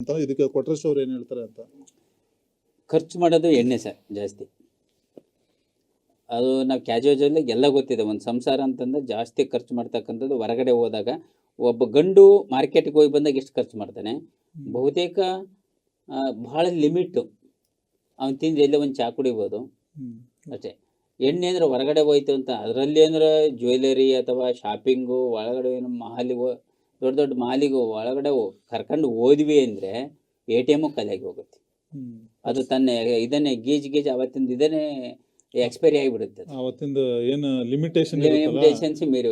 ಅಂತ ಇದಕ್ಕೆ ಕೊಟ್ರೇಶ್ ಅವ್ರು ಏನು ಹೇಳ್ತಾರೆ ಅಂತ? ಖರ್ಚು ಮಾಡೋದು ಎಣ್ಣೆ ಸರ್ ಜಾಸ್ತಿ. ಅದು ನಾವು ಕ್ಯಾಜುವಲ್ ಎಲ್ಲ ಗೊತ್ತಿದೆ ಒಂದು ಸಂಸಾರ ಅಂತಂದ್ರೆ ಜಾಸ್ತಿ ಖರ್ಚು ಮಾಡ್ತಕ್ಕಂಥದ್ದು ಹೊರಗಡೆ ಹೋದಾಗ ಒಬ್ಬ ಗಂಡು ಮಾರ್ಕೆಟ್ಗೆ ಹೋಗಿ ಬಂದಾಗ ಎಷ್ಟು ಖರ್ಚು ಮಾಡ್ತಾನೆ? ಬಹುತೇಕ ಬಹಳ ಲಿಮಿಟ್ಟು ಅವ್ನು ತಿಂದು ಎಲ್ಲೇ ಒಂದು ಚಾ ಕುಡಿಬೋದು. ಅಷ್ಟೇ. ಎಣ್ಣೆ ಅಂದ್ರೆ ಹೊರಗಡೆ ಹೋಯ್ತು ಅಂತ ಅದರಲ್ಲಿ ಅಂದ್ರೆ ಜ್ಯುವೆಲರಿ ಅಥವಾ ಶಾಪಿಂಗು ಒಳಗಡೆ ಏನು ಮಾಲಿಗೆ ದೊಡ್ಡ ದೊಡ್ಡ ಮಾಲಿಗೆ ಒಳಗಡೆ ಕರ್ಕೊಂಡು ಹೋದ್ವಿ ಅಂದ್ರೆ ಎ ಟಿ ಎಮ್ಮು ಖಾಲಿಯಾಗಿ ಹೋಗುತ್ತೆ. ಅದು ತನ್ನ ಇದನ್ನೇ ಗೀಜ್ ಗೀಜ್ ಅವತ್ತಿಂದ ಇದನ್ನೇ ಎಕ್ಸ್ಪೈರಿ ಆಗಿಬಿಡುತ್ತೆ ಅವತ್ತಿಂದ ಏನು ಲಿಮಿಟೇಷನ್ ಲಿಮಿಟೇಷನ್ಸ್ ಮೀರಿ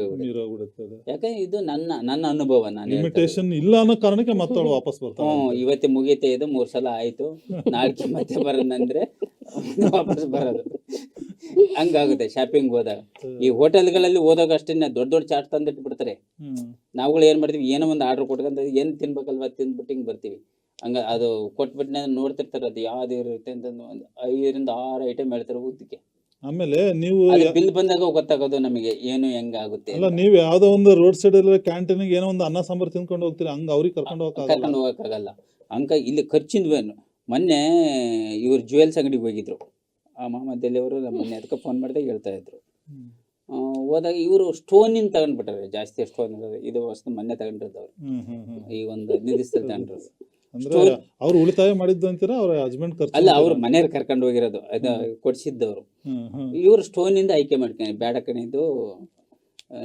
ಇದು ನನ್ನ ನನ್ನ ಅನುಭವ ನಾನು ಲಿಮಿಟೇಷನ್ ಇಲ್ಲ ಅನ್ನೋ ಕಾರಣಕ್ಕೆ ಮತ್ತವಳು ವಾಪಸ್ ಬರ್ತಾರೆ ಹ್ಞೂ ಇವತ್ತೇ ಮುಗಿತೆ ಇದು ಮೂರು ಸಲ ಆಯಿತು. ನಾಳೆ ಮತ್ತೆ ಬರೋದಂದ್ರೆ ವಾಪಸ್ ಬರೋದು. ಹಂಗಾಗುತ್ತೆ ಶಾಪಿಂಗ್ ಹೋದಾಗ. ಈ ಹೋಟೆಲ್ಗಳಲ್ಲಿ ಹೋದಾಗ ಅಷ್ಟೇ ದೊಡ್ಡ ದೊಡ್ಡ ಚಾರ್ಟ್ ತಂದಿಟ್ಬಿಡ್ತಾರೆ. ನಾವುಗಳು ಏನು ಮಾಡ್ತೀವಿ ಏನೋ ಒಂದು ಆರ್ಡರ್ ಕೊಟ್ಕೊಂತ ಏನು ತಿನ್ಬೇಕಲ್ವಾ ತಿಂದ್ಬಿಟ್ಟು ಹಿಂಗೆ ಬರ್ತೀವಿ. ಹಂಗ ಅದು ಕೊಟ್ಬಿಟ್ಟು ನೋಡ್ತಿರ್ತಾರೆ ಅದು ಯಾವ್ದು ಇರುತ್ತೆ ಅಂತ ಒಂದು ಐದರಿಂದ ಆರು ಐಟಮ್ ಹೇಳ್ತಾರೆ ಉದ್ದಕ್ಕೆ ಆಮೇಲೆ ನೀವು ಬಿಲ್ ಬಂದಾಗ ಗೊತ್ತಾಗೋದು ನಮಗೆ ಏನು ಹೆಂಗಾಗುತ್ತೆ ಅಲ್ಲ ನೀವು ಯಾವ್ದೋ ಒಂದು ರೋಡ್ ಸೈಡ್ ಅಲ್ಲಿ ಕ್ಯಾಂಟೀನ್ ಏನೋ ಒಂದು ಅನ್ನ ಸಾಂಬಾರ್ ತಿನ್ಕೊಂಡು ಹೋಗ್ತೀರಿ? ಹಂಗ ಅವ್ರಿಗೆ ಕರ್ಕೊಂಡು ಹೋಗಕ್ಕಾಗಲ್ಲ. ಕರ್ಕೊಂಡು ಹೋಗಕ್ಕಾಗಲ್ಲ. ಹಂಗ ಇಲ್ಲಿ ಖರ್ಚಿಂದ್ವೇನು ಮೊನ್ನೆ ಇವ್ರು ಜುವೆಲ್ಸ್ ಅಂಗಡಿಗೆ ಹೋಗಿದ್ರು. ಆ ಮಾಮದಲ್ಲಿ ಅವರು ನಮ್ಮ ಮೊನ್ನೆ ಅದಕ್ಕೆ ಫೋನ್ ಮಾಡಿದಾಗ ಹೇಳ್ತಾ ಇದ್ರು. ಹೋದಾಗ ಇವರು ಸ್ಟೋನಿಂದ ತಗೊಂಡ್ಬಿಟ್ಟಾರೆ. ಜಾಸ್ತಿ ಸ್ಟೋನ್ ಇದು ವಸ್ತು ಮೊನ್ನೆ ತಗೊಂಡಿರೋದು ಅವ್ರು. ಈ ಒಂದು ಹದಿನೈದು ದಿವಸದಲ್ಲಿ ತಗೊಂಡ್ರು ಅಂದ್ರೆ ಅವ್ರು ಉಳಿತಾಯ ಮಾಡಿದ್ದು ಅಂತೀರಾ ಅವ್ರ ಹಸ್ಬೆಂಡ್ ಖರ್ಚು ಅಲ್ಲ ಅವ್ರ ಮನೆಯವ್ರು ಕರ್ಕೊಂಡು ಹೋಗಿರೋದು ಅದು ಕೊಡ್ಸಿದ್ದವ್ರು. ಇವ್ರು ಸ್ಟೋನ್ ಇಂದ ಆಯ್ಕೆ ಮಾಡ್ಕೊಂಡು ಬ್ಯಾಡ ಕಣಿದು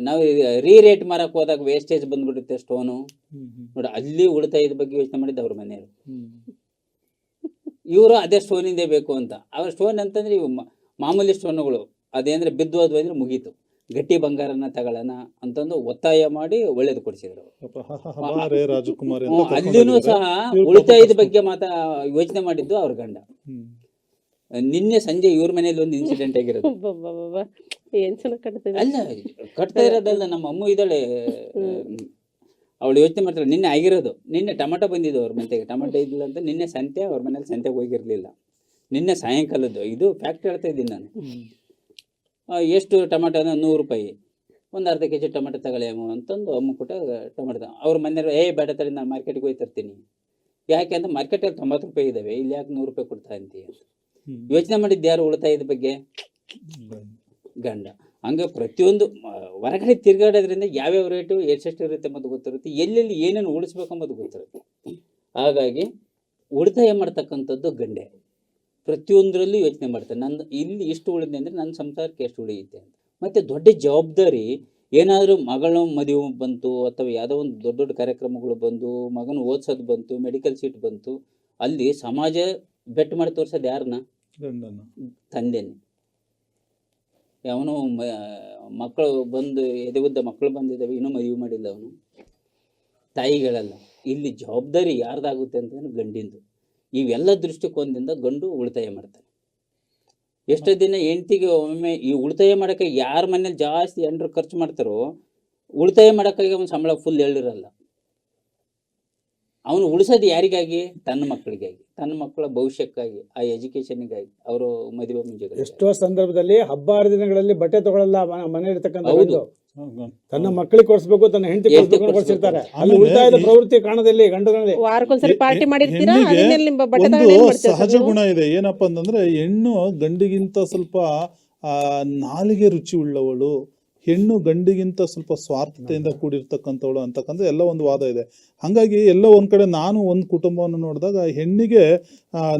ನಾವು ರೀ ರೇಟ್ ಮಾರಕ್ ಹೋದಾಗ ವೇಸ್ಟೇಜ್ ಬಂದ್ಬಿಡುತ್ತೆ ಸ್ಟೋನು ನೋಡ ಅಲ್ಲಿ ಉಳಿತಾಯದ ಬಗ್ಗೆ ಯೋಚನೆ ಮಾಡಿದ್ದು ಅವ್ರ ಮನೆಯವರು. ಇವರು ಅದೇ ಸ್ಟೋನಿಂದೇ ಬೇಕು ಅಂತ. ಅವ್ರ ಸ್ಟೋನ್ ಅಂತಂದ್ರೆ ಇವು ಮಾಮೂಲಿ ಸ್ಟೋನ್ಗಳು ಅದೇಂದ್ರೆ ಬಿದ್ದು ಹೋದ್ವು ಅಂದ್ರೆ ಮುಗೀತು. ಗಟ್ಟಿ ಬಂಗಾರನ ತಗೊಳ್ಳೋಣ ಅಂತಂದು ಒತ್ತಾಯ ಮಾಡಿ ಒಳ್ಳೇದು ಕೊಡಿಸಿದ್ರು. ಅಲ್ಲಿನೂ ಸಹ ಉಳಿತಾಯದ ಬಗ್ಗೆ ಮಾತಾ ಯೋಚನೆ ಮಾಡಿದ್ದು ಅವ್ರ ಗಂಡ. ನಿನ್ನೆ ಸಂಜೆ ಇವ್ರ ಮನೇಲಿ ಒಂದು ಇನ್ಸಿಡೆಂಟ್ ಆಗಿರೋದು. ಅಲ್ಲ ಕಟ್ತಾ ಇರೋದಲ್ಲ ನಮ್ಮ ಅಮ್ಮ ಇದ್ದಾಳೆ ಅವಳು ಯೋಚನೆ ಮಾಡ್ತಾಳೆ ನಿನ್ನೆ ಆಗಿರೋದು. ನಿನ್ನೆ ಟೊಮಟೊ ಬಂದಿದ್ದು ಅವ್ರ ಮನೆಗೆ. ಟೊಮಟೊ ಇದ್ದಿಲ್ಲ ಅಂತ ನಿನ್ನೆ ಸಂತೆ ಅವ್ರ ಮನೇಲಿ ಸಂತೆಗೆ ಹೋಗಿರ್ಲಿಲ್ಲ. ನಿನ್ನೆ ಸಾಯಂಕಾಲದ್ದು ಇದು ಫ್ಯಾಕ್ಟ್ ಹೇಳ್ತಾ ಇದ್ದೀನಿ ನಾನು. ಎಷ್ಟು ಟೊಮೆಟೊ ಅಂದರೆ ನೂರು ರೂಪಾಯಿ. ಒಂದು ಅರ್ಧ ಕೆ ಜಿ ಟೊಮೆಟೊ ಅಂತಂದು ಅಮ್ಮ ಕೊಟ್ಟ ಟೊಮೆಟೊ. ಅವ್ರ ಮನೆಯವರು ಏ ಬೇಡ ತಡಿ ನಾನು ಮಾರ್ಕೆಟ್ಗೆ ಹೋಗಿ ತರ್ತೀನಿ ಯಾಕೆ ಅಂತ ಮಾರ್ಕೆಟಲ್ಲಿ ತೊಂಬತ್ತು ರೂಪಾಯಿ ಇದ್ದಾವೆ ಇಲ್ಲಿ ಯಾಕೆ ನೂರು ರೂಪಾಯಿ ಕೊಡ್ತಾ ಅಂತೀಯ ಯೋಚನೆ ಮಾಡಿದ್ದು ಯಾರು ಉಳಿತಾಯದ ಬಗ್ಗೆ? ಗಂಡ. ಹಂಗೆ ಪ್ರತಿಯೊಂದು ಹೊರಗಡೆ ತಿರ್ಗಾಡೋದ್ರಿಂದ ಯಾವ್ಯಾವ ರೇಟು ಎಷ್ಟೆಷ್ಟು ಇರುತ್ತೆ ಅನ್ನೋದು ಗೊತ್ತಿರುತ್ತೆ. ಎಲ್ಲೆಲ್ಲಿ ಏನೇನು ಉಳಿಸ್ಬೇಕು ಅನ್ನೋದು ಗೊತ್ತಿರುತ್ತೆ. ಹಾಗಾಗಿ ಉಳಿತಾಯ ಮಾಡ್ತಕ್ಕಂಥದ್ದು ಗಂಡೆ. ಪ್ರತಿಯೊಂದರಲ್ಲೂ ಯೋಚನೆ ಮಾಡ್ತಾರೆ. ನನ್ನ ಇಲ್ಲಿ ಇಷ್ಟು ಉಳಿದೆ ಅಂದರೆ ನನ್ನ ಸಂಸಾರಕ್ಕೆ ಎಷ್ಟು ಉಳಿಯುತ್ತೆ ಅಂತ. ಮತ್ತು ದೊಡ್ಡ ಜವಾಬ್ದಾರಿ ಏನಾದರೂ ಮಗಳ ಮದುವೆ ಬಂತು ಅಥವಾ ಯಾವುದೋ ಒಂದು ದೊಡ್ಡ ದೊಡ್ಡ ಕಾರ್ಯಕ್ರಮಗಳು ಬಂದು ಮಗನ ಓದಿಸೋದು ಬಂತು ಮೆಡಿಕಲ್ ಸೀಟ್ ಬಂತು ಅಲ್ಲಿ ಸಮಾಜ ಬೆಟ್ ಮಾಡಿ ತೋರಿಸೋದು ಯಾರನ್ನ ತಂದೆನೇ. ತಂದೆನೆ ಅವನು ಮಕ್ಕಳು ಬಂದು ಎದೆ ಉದ್ದ ಮಕ್ಕಳು ಬಂದಿದ್ದಾವೆ ಇನ್ನೂ ಮದುವೆ ಮಾಡಿಲ್ಲ ಅವನು. ತಾಯಿಗಳಲ್ಲ. ಇಲ್ಲಿ ಜವಾಬ್ದಾರಿ ಯಾರ್ದಾಗುತ್ತೆ ಅಂತಂದ್ರೆ ಗಂಡಿಂದು. ಇವೆಲ್ಲ ದೃಷ್ಟಿಕೋನದಿಂದ ಗಂಡು ಉಳಿತಾಯ ಮಾಡ್ತಾನೆ ಎಷ್ಟೋ ದಿನ ಹೆಂಡ್ತಿಗೆ ಒಮ್ಮೆ ಈ ಉಳಿತಾಯ ಮಾಡೋಕ್ಕೆ ಯಾರ ಮನೇಲಿ ಜಾಸ್ತಿ ಎಂಡ್ರು ಖರ್ಚು ಮಾಡ್ತಾರೋ ಉಳಿತಾಯ ಮಾಡೋಕ್ಕಾಗಿ ಅವನು ಸಂಬಳ ಫುಲ್ ಹೇಳಿರಲ್ಲ. ಅವನು ಉಳಿಸೋದು ಯಾರಿಗಾಗಿ? ತನ್ನ ಮಕ್ಕಳಿಗಾಗಿ. ತನ್ನ ಮಕ್ಕಳ ಭವಿಷ್ಯಕ್ಕಾಗಿ ಆ ಎಜುಕೇಶನ್ಗಾಗಿ ಅವರು ಮದುವೆ ಮುಂಜಾನೆ ಎಷ್ಟೋ ಸಂದರ್ಭದಲ್ಲಿ ಹಬ್ಬ ಹರಿದಿನಗಳಲ್ಲಿ ಬಟ್ಟೆ ತಗೊಳ್ಳಲ್ಲ ಮ- ತನ್ನ ಮಕ್ಕಳಿಗೆ ಕೊಡಿಸ್ಬೇಕು ತನ್ನ ಹೆಂಡತಿ ಕೊಡಿಸ್ಬೇಕು ಕೊಡಿಸಿರ್ತಾರೆ. ಅಲ್ಲಿ ಉಳಿತಾಯದ ಪ್ರವೃತ್ತಿ ಕಾಣದಲ್ಲಿ ಗಂಡುಗಳಲ್ಲಿ. ವಾರಕ್ಕೊಂದ್ಸರಿ ಪಾರ್ಟಿ ಮಾಡಿರ್ತೀರಾ? ಅದ್ರಲ್ಲಿ ನಿಮ್ಮ ಬಟ್ಟೆ ಸಹಜ ಗುಣ ಇದೆ. ಏನಪ್ಪಾ ಅಂತಂದ್ರೆ ಹೆಣ್ಣು ಗಂಡಿಗಿಂತ ಸ್ವಲ್ಪ ಆ ನಾಲಿಗೆ ರುಚಿ ಉಳ್ಳವಳು ಹೆಣ್ಣು ಗಂಡಿಗಿಂತ ಸ್ವಲ್ಪ ಸ್ವಾರ್ಥತೆಯಿಂದ ಕೂಡಿರ್ತಕ್ಕಂಥವಳು ಅಂತಕ್ಕಂಥ ಎಲ್ಲ ಒಂದು ವಾದ ಇದೆ. ಹಾಗಾಗಿ ಎಲ್ಲ ಒಂದು ಕಡೆ ನಾನು ಒಂದು ಕುಟುಂಬವನ್ನು ನೋಡಿದಾಗ ಹೆಣ್ಣಿಗೆ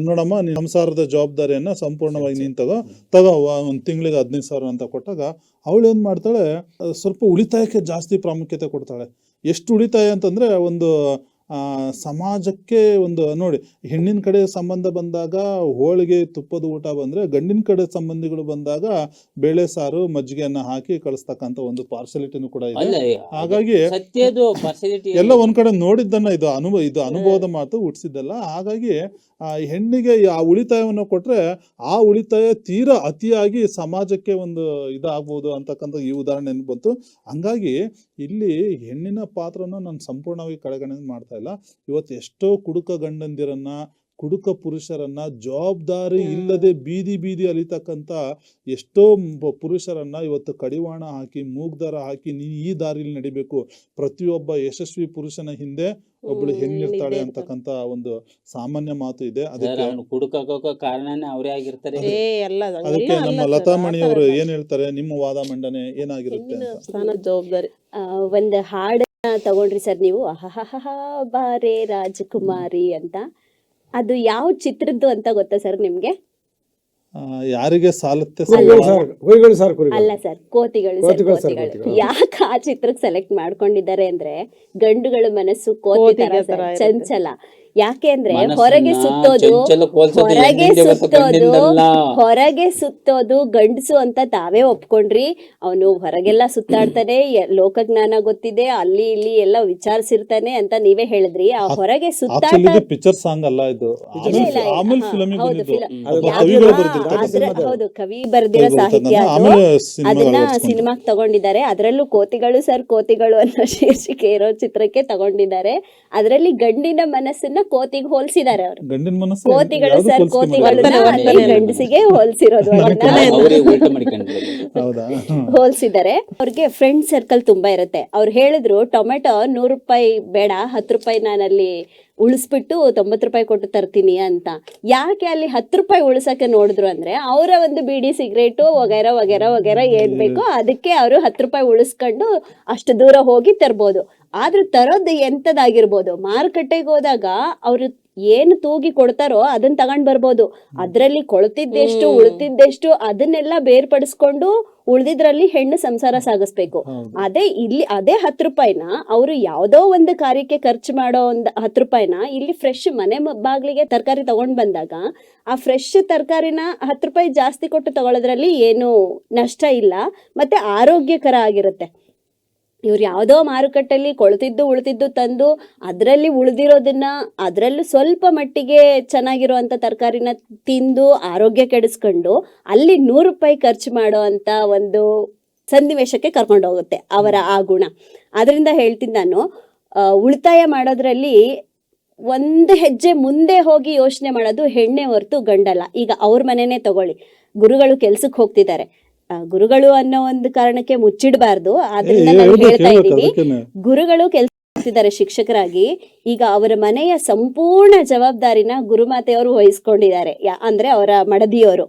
ನೋಡಮ್ಮ ನೀನ್ ಸಂಸಾರದ ಜವಾಬ್ದಾರಿಯನ್ನ ಸಂಪೂರ್ಣವಾಗಿ ನೀನು ತಗೋ ತಗೋ ಒಂದು ತಿಂಗಳಿಗೆ ಹದಿನೈದು ಸಾವಿರ ಅಂತ ಕೊಟ್ಟಾಗ ಅವಳು ಏನು ಮಾಡ್ತಾಳೆ, ಸ್ವಲ್ಪ ಉಳಿತಾಯಕ್ಕೆ ಜಾಸ್ತಿ ಪ್ರಾಮುಖ್ಯತೆ ಕೊಡ್ತಾಳೆ. ಎಷ್ಟು ಉಳಿತಾಯ ಅಂತಂದ್ರೆ ಒಂದು ಸಮಾಜಕ್ಕೆ ಒಂದು ನೋಡಿ ಹೆಣ್ಣಿನ ಕಡೆ ಸಂಬಂಧ ಬಂದಾಗ ಹೋಳಿಗೆ ತುಪ್ಪದ ಊಟ ಬಂದ್ರೆ ಗಂಡಿನ ಕಡೆ ಸಂಬಂಧಿಗಳು ಬಂದಾಗ ಬೇಳೆ ಸಾರು ಮಜ್ಜಿಗೆಯನ್ನ ಹಾಕಿ ಕಳಿಸ್ತಕ್ಕಂಥ ಒಂದು ಪಾರ್ಸಲಿಟಿನೂ ಕೂಡ ಇದೆ. ಹಾಗಾಗಿ ಎಲ್ಲ ಒಂದ್ ಕಡೆ ನೋಡಿದ್ದನ್ನ ಇದು ಅನುಭವ ಇದು ಅನುಭವದ ಮಾತು ಹುಟ್ಟಿಸಿದ್ದಲ್ಲ ಹಾಗಾಗಿ ಆ ಹೆಣ್ಣಿಗೆ ಆ ಉಳಿತಾಯವನ್ನು ಕೊಟ್ರೆ ಆ ಉಳಿತಾಯ ತೀರಾ ಅತಿಯಾಗಿ ಸಮಾಜಕ್ಕೆ ಒಂದು ಇದಾಗ್ಬೋದು ಅಂತಕ್ಕಂಥ ಈ ಉದಾಹರಣೆ ಬಂತು. ಹಂಗಾಗಿ ಇಲ್ಲಿ ಹೆಣ್ಣಿನ ಪಾತ್ರನ ನಾನು ಸಂಪೂರ್ಣವಾಗಿ ಕಡೆಗಣನೆ ಮಾಡ್ತಾ ಇಲ್ಲ. ಇವತ್ತು ಎಷ್ಟೋ ಕುಡುಕ ಗಂಡಂದಿರನ್ನ ಕುಡುಕ ಪುರುಷರನ್ನ ಜವಾಬ್ದಾರಿ ಇಲ್ಲದೆ ಬೀದಿ ಬೀದಿ ಅಲಿತಕ್ಕಂತ ಎಷ್ಟೋ ಪುರುಷರನ್ನ ಇವತ್ತು ಕಡಿವಾಣ ಹಾಕಿ ಮೂಗ್ದಾರ ಹಾಕಿ ನೀ ಈ ದಾರಿಲಿ ನಡಿಬೇಕು. ಪ್ರತಿಯೊಬ್ಬ ಯಶಸ್ವಿ ಪುರುಷನ ಹಿಂದೆ ಒಬ್ಬಳು ಹ್ಮ್, ಹೆಣ್ಣಿರ್ತಾಳೆ ಅಂತಕ್ಕಂತ ಒಂದು ಸಾಮಾನ್ಯ ಮಾತು ಇದೆ. ಅದಕ್ಕೆ ಕಾರಣನೇ ಅವರೇ ಆಗಿರ್ತಾರೆ. ಅದಕ್ಕೆ ನಮ್ಮ ಲತಾ sir, ಮಣಿ ಆ ಥರ ಅವರು ಅಲ್ಲ. ಏನ್ ಹೇಳ್ತಾರೆ? ನಿಮ್ಮ ವಾದ ಮಂಡನೆ ಏನಾಗಿರುತ್ತೆ ಅಂತ. ಸ್ಥಾನ ಜವಾಬ್ದಾರಿ ಒಂದು ಹಾಡನ್ನ ತಗೊಂಡ್ರಿ ಸರ್ ನೀವು. ಅಹಹಹ ಬಾರೆ ರಾಜಕುಮಾರಿ ಅಂತ. ಅದು ಯಾವ ಚಿತ್ರದ್ದು ಅಂತ ಗೊತ್ತಾ ಸರ್ ನಿಮ್ಗೆ? ಯಾರಿಗೆ ಸಾಲುತ್ತೆ ಅಲ್ಲ ಸರ್ ಕೋತಿಗಳು ಸರ್ ಕೋತಿಗಳು ಸರ್, ಕೋತಿಗಳು. ಕೋತಿಗಳು. ಯಾಕೆ ಆ ಚಿತ್ರಕ್ಕೆ ಸೆಲೆಕ್ಟ್ ಮಾಡ್ಕೊಂಡಿದ್ದಾರೆ ಅಂದ್ರೆ ಗಂಡುಗಳ ಮನಸ್ಸು ಕೋತಿ ಕೋತಿಗೆ ತರ ತರ ಇರುತ್ತೆ. ಚಂಚಲ. ಯಾಕೆ ಅಂದ್ರೆ ಹೊರಗೆ ಸುತ್ತೋದು ಹೊರಗೆ ಸುತ್ತೋದು. ಹೊರಗೆ ಸುತ್ತೋದು ಗಂಡಸು ಅಂತ ತಾವೇ ಒಪ್ಕೊಂಡ್ರಿ. ಅವನು ಹೊರಗೆಲ್ಲ ಸುತ್ತಾಡ್ತಾನೆ ಲೋಕಜ್ಞಾನ ಗೊತ್ತಿದೆ ಅಲ್ಲಿ ಇಲ್ಲಿ ಎಲ್ಲ ವಿಚಾರಿಸಿರ್ತಾನೆ ಅಂತ ನೀವೇ ಹೇಳಿದ್ರಿ. ಆ ಹೊರಗೆ ಸುತ್ತಾಟ ಪಿಕ್ಚರ್ ಸಾಂಗ್ ಅಲ್ಲ ಇದು. ಹೌದು, ಕವಿ ಬರೆದಿರೋ ಸಾಹಿತ್ಯ ಅದನ್ನ ಸಿನಿಮಾ ಸಿನಿಮಾಗ್ ತಗೊಂಡಿದ್ದಾರೆ. ಅದರಲ್ಲೂ ಕೋತಿಗಳು ಸರ್ ಕೋತಿಗಳು ಅನ್ನೋ ಶೀರ್ಷಿಕೆ ಇರೋ ಚಿತ್ರಕ್ಕೆ ತಗೊಂಡಿದ್ದಾರೆ. ಅದರಲ್ಲಿ ಗಂಡಿನ ಮನಸ್ಸನ್ನ ಕೋತಿಗೆ ಹೋಲ್ಸಿದಾರೆ ಅವರು. ಗಂಡಿನ ಮನಸ್ಸು ಕೋತಿಗಳು ಯಾವ್ದು ಸರ್ ಕೋತಿಗಳು ಕೋತಿಗಳನ್ನ ಅಲ್ಲಿ ಗಂಡಸಿಗೆ ಹೋಲಿಸಿರೋದು ಅದನ್ನ. ಅವರೇ ಉಲ್ಟ ಮಾಡಿಕೊಂಡ್ರು ಹೌದಾ? ಹ್ಮ್. ಹೋಲ್ಸಿದ್ದಾರೆ ಅವ್ರಿಗೆ ಫ್ರೆಂಡ್ ಸರ್ಕಲ್ ತುಂಬಾ ಇರುತ್ತೆ. ಅವ್ರು ಹೇಳಿದ್ರು ಟೊಮೆಟೊ ನೂರು ರೂಪಾಯಿ ಬೇಡ ಹತ್ತು ರೂಪಾಯಿ ನಾನಲ್ಲಿ ಉಳಿಸ್ಬಿಟ್ಟು ತೊಂಬತ್ತು ರೂಪಾಯಿ ಕೊಟ್ಟು ತರ್ತೀನಿ ಅಂತ. ಯಾಕೆ ಅಲ್ಲಿ ಹತ್ತು ರೂಪಾಯಿ ಉಳಿಸಕ್ಕೆ ನೋಡಿದ್ರು ಅಂದ್ರೆ ಅವರ ಒಂದು ಬೀಡಿ ಸಿಗರೇಟು ವಗೈರ ವಗೈರ ವಗೈರ ಏನ್ ಬೇಕೋ ಅದಕ್ಕೆ ಅವರು ಹತ್ತು ರೂಪಾಯಿ ಉಳಿಸ್ಕೊಂಡು ಅಷ್ಟು ದೂರ ಹೋಗಿ ತರ್ಬೋದು. ಆದ್ರೆ ತರೋದು ಎಂತದಾಗಿರ್ಬೋದು? ಮಾರುಕಟ್ಟೆಗೆ ಹೋದಾಗ ಅವ್ರು ಏನು ತೂಗಿ ಕೊಡ್ತಾರೋ ಅದನ್ನ ತಗೊಂಡ್ ಬರ್ಬೋದು. ಅದ್ರಲ್ಲಿ ಕೊಳ್ತಿದ್ದೆಷ್ಟು ಉಳಿತಿದ್ದೆಷ್ಟು ಅದನ್ನೆಲ್ಲ ಬೇರ್ಪಡಿಸ್ಕೊಂಡು ಉಳ್ದಿದ್ರಲ್ಲಿ ಹೆಣ್ಣು ಸಂಸಾರ ಸಾಗಿಸ್ಬೇಕು. ಅದೇ ಇಲ್ಲಿ ಅದೇ ಹತ್ತು ರೂಪಾಯಿನ ಅವರು ಯಾವ್ದೋ ಒಂದು ಕಾರ್ಯಕ್ಕೆ ಖರ್ಚು ಮಾಡೋ ಒಂದು ಹತ್ತು ರೂಪಾಯಿನ ಇಲ್ಲಿ ಫ್ರೆಶ್ ಮನೆ ಬಾಗ್ಲಿಗೆ ತರಕಾರಿ ತಗೊಂಡ್ ಬಂದಾಗ ಆ ಫ್ರೆಶ್ ತರಕಾರಿನ ಹತ್ತು ರೂಪಾಯಿ ಜಾಸ್ತಿ ಕೊಟ್ಟು ತಗೊಳ್ಳೋದ್ರಲ್ಲಿ ಏನು ನಷ್ಟ ಇಲ್ಲ ಮತ್ತೆ ಆರೋಗ್ಯಕರ ಆಗಿರುತ್ತೆ. ಇವ್ರು ಯಾವುದೋ ಮಾರುಕಟ್ಟೆಯಲ್ಲಿ ಕೊಳ್ತಿದ್ದು ಉಳ್ತಿದ್ದು ತಂದು ಅದರಲ್ಲಿ ಉಳ್ದಿರೋದನ್ನ ಅದರಲ್ಲೂ ಸ್ವಲ್ಪ ಮಟ್ಟಿಗೆ ಚೆನ್ನಾಗಿರುವಂಥ ತರಕಾರಿನ ತಿಂದು ಆರೋಗ್ಯ ಕೆಡಿಸ್ಕೊಂಡು ಅಲ್ಲಿ ನೂರು ರೂಪಾಯಿ ಖರ್ಚು ಮಾಡೋ ಅಂತ ಒಂದು ಸನ್ನಿವೇಶಕ್ಕೆ ಕರ್ಕೊಂಡು ಹೋಗುತ್ತೆ ಅವರ ಆ ಗುಣ. ಅದರಿಂದ ಹೇಳ್ತೀನಿ ನಾನು ಉಳಿತಾಯ ಮಾಡೋದ್ರಲ್ಲಿ ಒಂದು ಹೆಜ್ಜೆ ಮುಂದೆ ಹೋಗಿ ಯೋಚನೆ ಮಾಡೋದು ಹೆಣ್ಣೆ ಹೊರತು ಗಂಡಲ್ಲ. ಈಗ ಅವ್ರ ಮನೆನೇ ತಗೊಳ್ಳಿ. ಗುರುಗಳು ಕೆಲ್ಸಕ್ಕೆ ಹೋಗ್ತಿದ್ದಾರೆ. ಗುರುಗಳು ಅನ್ನೋ ಒಂದು ಕಾರಣಕ್ಕೆ ಮುಚ್ಚಿಡಬಾರ್ದು. ಆದ್ರಿಂದ ನಾನು ಹೇಳ್ತಾ ಇದ್ದೀನಿ. ಗುರುಗಳು ಕೆಲಸ ಮಾಡ್ತಿದ್ದಾರೆ ಶಿಕ್ಷಕರಾಗಿ. ಈಗ ಅವರ ಮನೆಯ ಸಂಪೂರ್ಣ ಜವಾಬ್ದಾರಿನ ಗುರುಮಾತೆಯವರು ವಹಿಸ್ಕೊಂಡಿದ್ದಾರೆ. ಅಂದ್ರೆ ಅವರ ಮಡದಿಯವರು.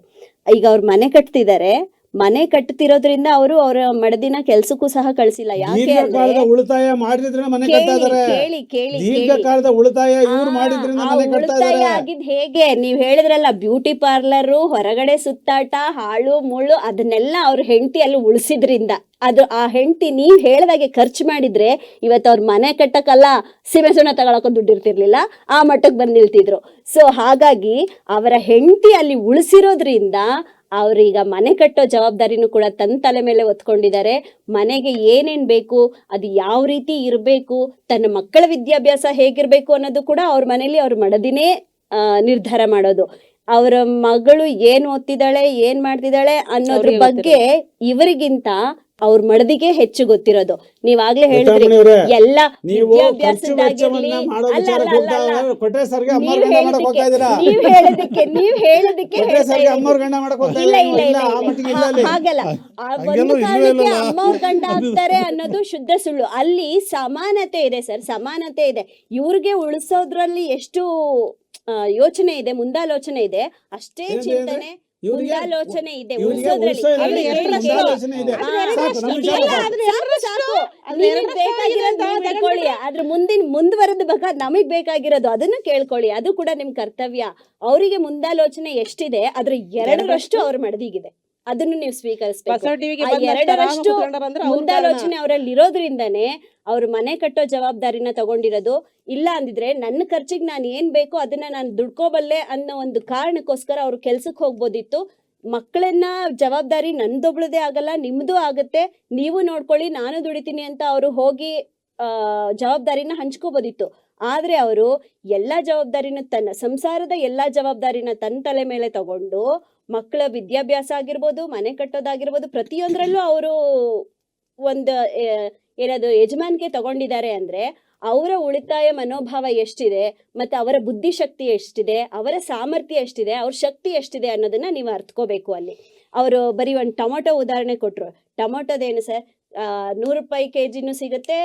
ಈಗ ಅವ್ರ ಮನೆ ಕಟ್ತಿದ್ದಾರೆ. ಮನೆ ಕಟ್ಟುತ್ತಿರೋದ್ರಿಂದ ಅವರು ಅವರ ಮಡದಿನ ಕೆಲ್ಸಕ್ಕೂ ಸಹ ಕಳಿಸಿಲ್ಲ. ಯಾಕೆ ದೀರ್ಘಕಾಲದ ಅಂದ್ರೆ ಉಳಿತಾಯ ಮಾಡಿದ್ರೆ ಮನೆ ಕೇಳಿ ಕಟ್ತಾ ಇದಾರೆ ಕೇಳಿ ಕೇಳಿ ಕೇಳಿ. ದೀರ್ಘಕಾಲದ ಉಳಿತಾಯ ಇವ್ರು ಆ, ಮಾಡಿದ್ರಿಂದ ಆ ಮನೆ ಕಟ್ತಾ ಉಳಿತಾಯ ಇದಾರೆ ಆಗಿದ್ ಹೇಗೆ? ನೀವ್ ಹೇಳಿದ್ರಲ್ಲ ಬ್ಯೂಟಿ ಪಾರ್ಲರು ಹೊರಗಡೆ ಸುತ್ತಾಟ ಹಾಳು ಮುಳ್ಳು ಅದನ್ನೆಲ್ಲ ಅವ್ರ ಹೆಂಡತಿ ಅಲ್ಲಿ ಉಳಿಸಿದ್ರಿಂದ. ಅದು ಆ ಹೆಂಡತಿ ನೀವು ಹೇಳ್ದಾಗೆ ಖರ್ಚು ಮಾಡಿದ್ರೆ ಇವತ್ತು ಅವ್ರ ಮನೆ ಕಟ್ಟಕ್ಕಲ್ಲ ಸೀಮೆ ಸುಣ್ಣ ತಗೊಳಕ್ಕೂ ದುಡ್ಡು ಇರ್ತಿರ್ಲಿಲ್ಲ ಆ ಮಟ್ಟಕ್ಕೆ ಬಂದು ನಿಲ್ತಿದ್ರು. ಸೊ ಹಾಗಾಗಿ ಅವರ ಹೆಂಡತಿ ಅಲ್ಲಿ ಉಳಿಸಿರೋದ್ರಿಂದ ಅವ್ರೀಗ ಮನೆ ಕಟ್ಟೋ ಜವಾಬ್ದಾರಿನೂ ಕೂಡ ತನ್ನ ತಲೆ ಮೇಲೆ ಹೊತ್ಕೊಂಡಿದ್ದಾರೆ. ಮನೆಗೆ ಏನೇನ್ ಬೇಕು ಅದು ಯಾವ ರೀತಿ ಇರಬೇಕು ತನ್ನ ಮಕ್ಕಳ ವಿದ್ಯಾಭ್ಯಾಸ ಹೇಗಿರಬೇಕು ಅನ್ನೋದು ಕೂಡ ಅವ್ರ ಮನೇಲಿ ಅವ್ರ ಮಡದಿನೇ ನಿರ್ಧಾರ ಮಾಡೋದು. ಅವರ ಮಗಳು ಏನ್ ಓದ್ತಿದ್ದಾಳೆ ಏನ್ ಮಾಡ್ತಿದ್ದಾಳೆ ಅನ್ನೋದ್ರ ಬಗ್ಗೆ ಇವರಿಗಿಂತ ಅವ್ರ ಮಡದಿಗೆ ಹೆಚ್ಚು ಗೊತ್ತಿರೋದು. ನೀವಾಗ್ಲೇ ಹೇಳಿದ್ರಿ ಎಲ್ಲ ನೀವು ಹೇಳೋದಕ್ಕೆ ಹೇಳೋದಕ್ಕೆ ಇಲ್ಲ ಇಲ್ಲ ಇಲ್ಲ ಹಾಗಲ್ಲ. ಒಂದು ಕಾರಣಕ್ಕೆ ಗಂಡ ಆಗ್ತಾರೆ ಅನ್ನೋದು ಶುದ್ಧ ಸುಳ್ಳು. ಅಲ್ಲಿ ಸಮಾನತೆ ಇದೆ ಸರ್ ಸಮಾನತೆ ಇದೆ. ಇವ್ರಿಗೆ ಉಳಿಸೋದ್ರಲ್ಲಿ ಎಷ್ಟು ಯೋಚನೆ ಇದೆ ಮುಂದಾಲೋಚನೆ ಇದೆ. ಅಷ್ಟೇ ಚಿಂತನೆ ಮುಂದಾಲೋಚನೆ ಇದೆ ಅದ್ರ ಮುಂದಿನ ಮುಂದುವರೆದು ಬಗ್ಗೆ ನಮಗ್ ಬೇಕಾಗಿರೋದು ಅದನ್ನ ಕೇಳ್ಕೊಳ್ಳಿ. ಅದು ಕೂಡ ನಿಮ್ ಕರ್ತವ್ಯ. ಅವರಿಗೆ ಮುಂದಾಲೋಚನೆ ಎಷ್ಟಿದೆ ಅದ್ರ ಎರಡರಷ್ಟು ಅವ್ರ ಮಡದಿಗಿದೆ. ಅದನ್ನು ನೀವು ಸ್ವೀಕರಿಸಬೇಕು. ಮುಂದಾಲೋಚನೆ ಅವರಲ್ಲಿ ಇರೋದ್ರಿಂದನೇ ಅವ್ರ ಮನೆ ಕಟ್ಟೋ ಜವಾಬ್ದಾರಿನ ತಗೊಂಡಿರೋದು. ಇಲ್ಲ ಅಂದಿದ್ರೆ ನನ್ನ ಖರ್ಚಿಗೆ ನಾನು ಏನ್ ಬೇಕೋ ಅದನ್ನ ನಾನು ದುಡ್ಕೋಬಲ್ಲೆ ಅನ್ನೋ ಒಂದು ಕಾರಣಕ್ಕೋಸ್ಕರ ಅವ್ರು ಕೆಲ್ಸಕ್ಕೆ ಹೋಗ್ಬೋದಿತ್ತು. ಮಕ್ಕಳನ್ನ ಜವಾಬ್ದಾರಿ ನಂದೊಬ್ಳದೇ ಆಗಲ್ಲ ನಿಮ್ದು ಆಗುತ್ತೆ. ನೀವು ನೋಡ್ಕೊಳ್ಳಿ ನಾನು ದುಡಿತೀನಿ ಅಂತ ಅವರು ಹೋಗಿ ಆ ಜವಾಬ್ದಾರಿನ ಹಂಚ್ಕೋಬೋದಿತ್ತು. ಆದ್ರೆ ಅವರು ಎಲ್ಲಾ ಜವಾಬ್ದಾರಿನ ತನ್ನ ಸಂಸಾರದ ಎಲ್ಲಾ ಜವಾಬ್ದಾರಿನ ತನ್ನ ತಲೆ ಮೇಲೆ ತಗೊಂಡು ಮಕ್ಕಳ ವಿದ್ಯಾಭ್ಯಾಸ ಆಗಿರ್ಬೋದು, ಮನೆ ಕಟ್ಟೋದಾಗಿರ್ಬೋದು, ಪ್ರತಿಯೊಂದರಲ್ಲೂ ಅವರು ಒಂದು ಏನದು ಯಜಮಾನ್ಗೆ ತಗೊಂಡಿದ್ದಾರೆ ಅಂದ್ರೆ ಅವರ ಉಳಿತಾಯ ಮನೋಭಾವ ಎಷ್ಟಿದೆ, ಮತ್ತೆ ಅವರ ಬುದ್ಧಿಶಕ್ತಿ ಎಷ್ಟಿದೆ, ಅವರ ಸಾಮರ್ಥ್ಯ ಎಷ್ಟಿದೆ, ಅವ್ರ ಶಕ್ತಿ ಎಷ್ಟಿದೆ ಅನ್ನೋದನ್ನ ನೀವು ಅರ್ಥಕೋಬೇಕು ಅಲ್ಲಿ. ಅವರು ಬರೀ ಒಂದು ಟೊಮೊಟೊ ಉದಾಹರಣೆ ಕೊಟ್ರು. ಟೊಮೊಟೊದೇನು ಸರ್? ನೂರು ರೂಪಾಯಿ ಕೆ ಜಿನೂ ಸಿಗುತ್ತೆ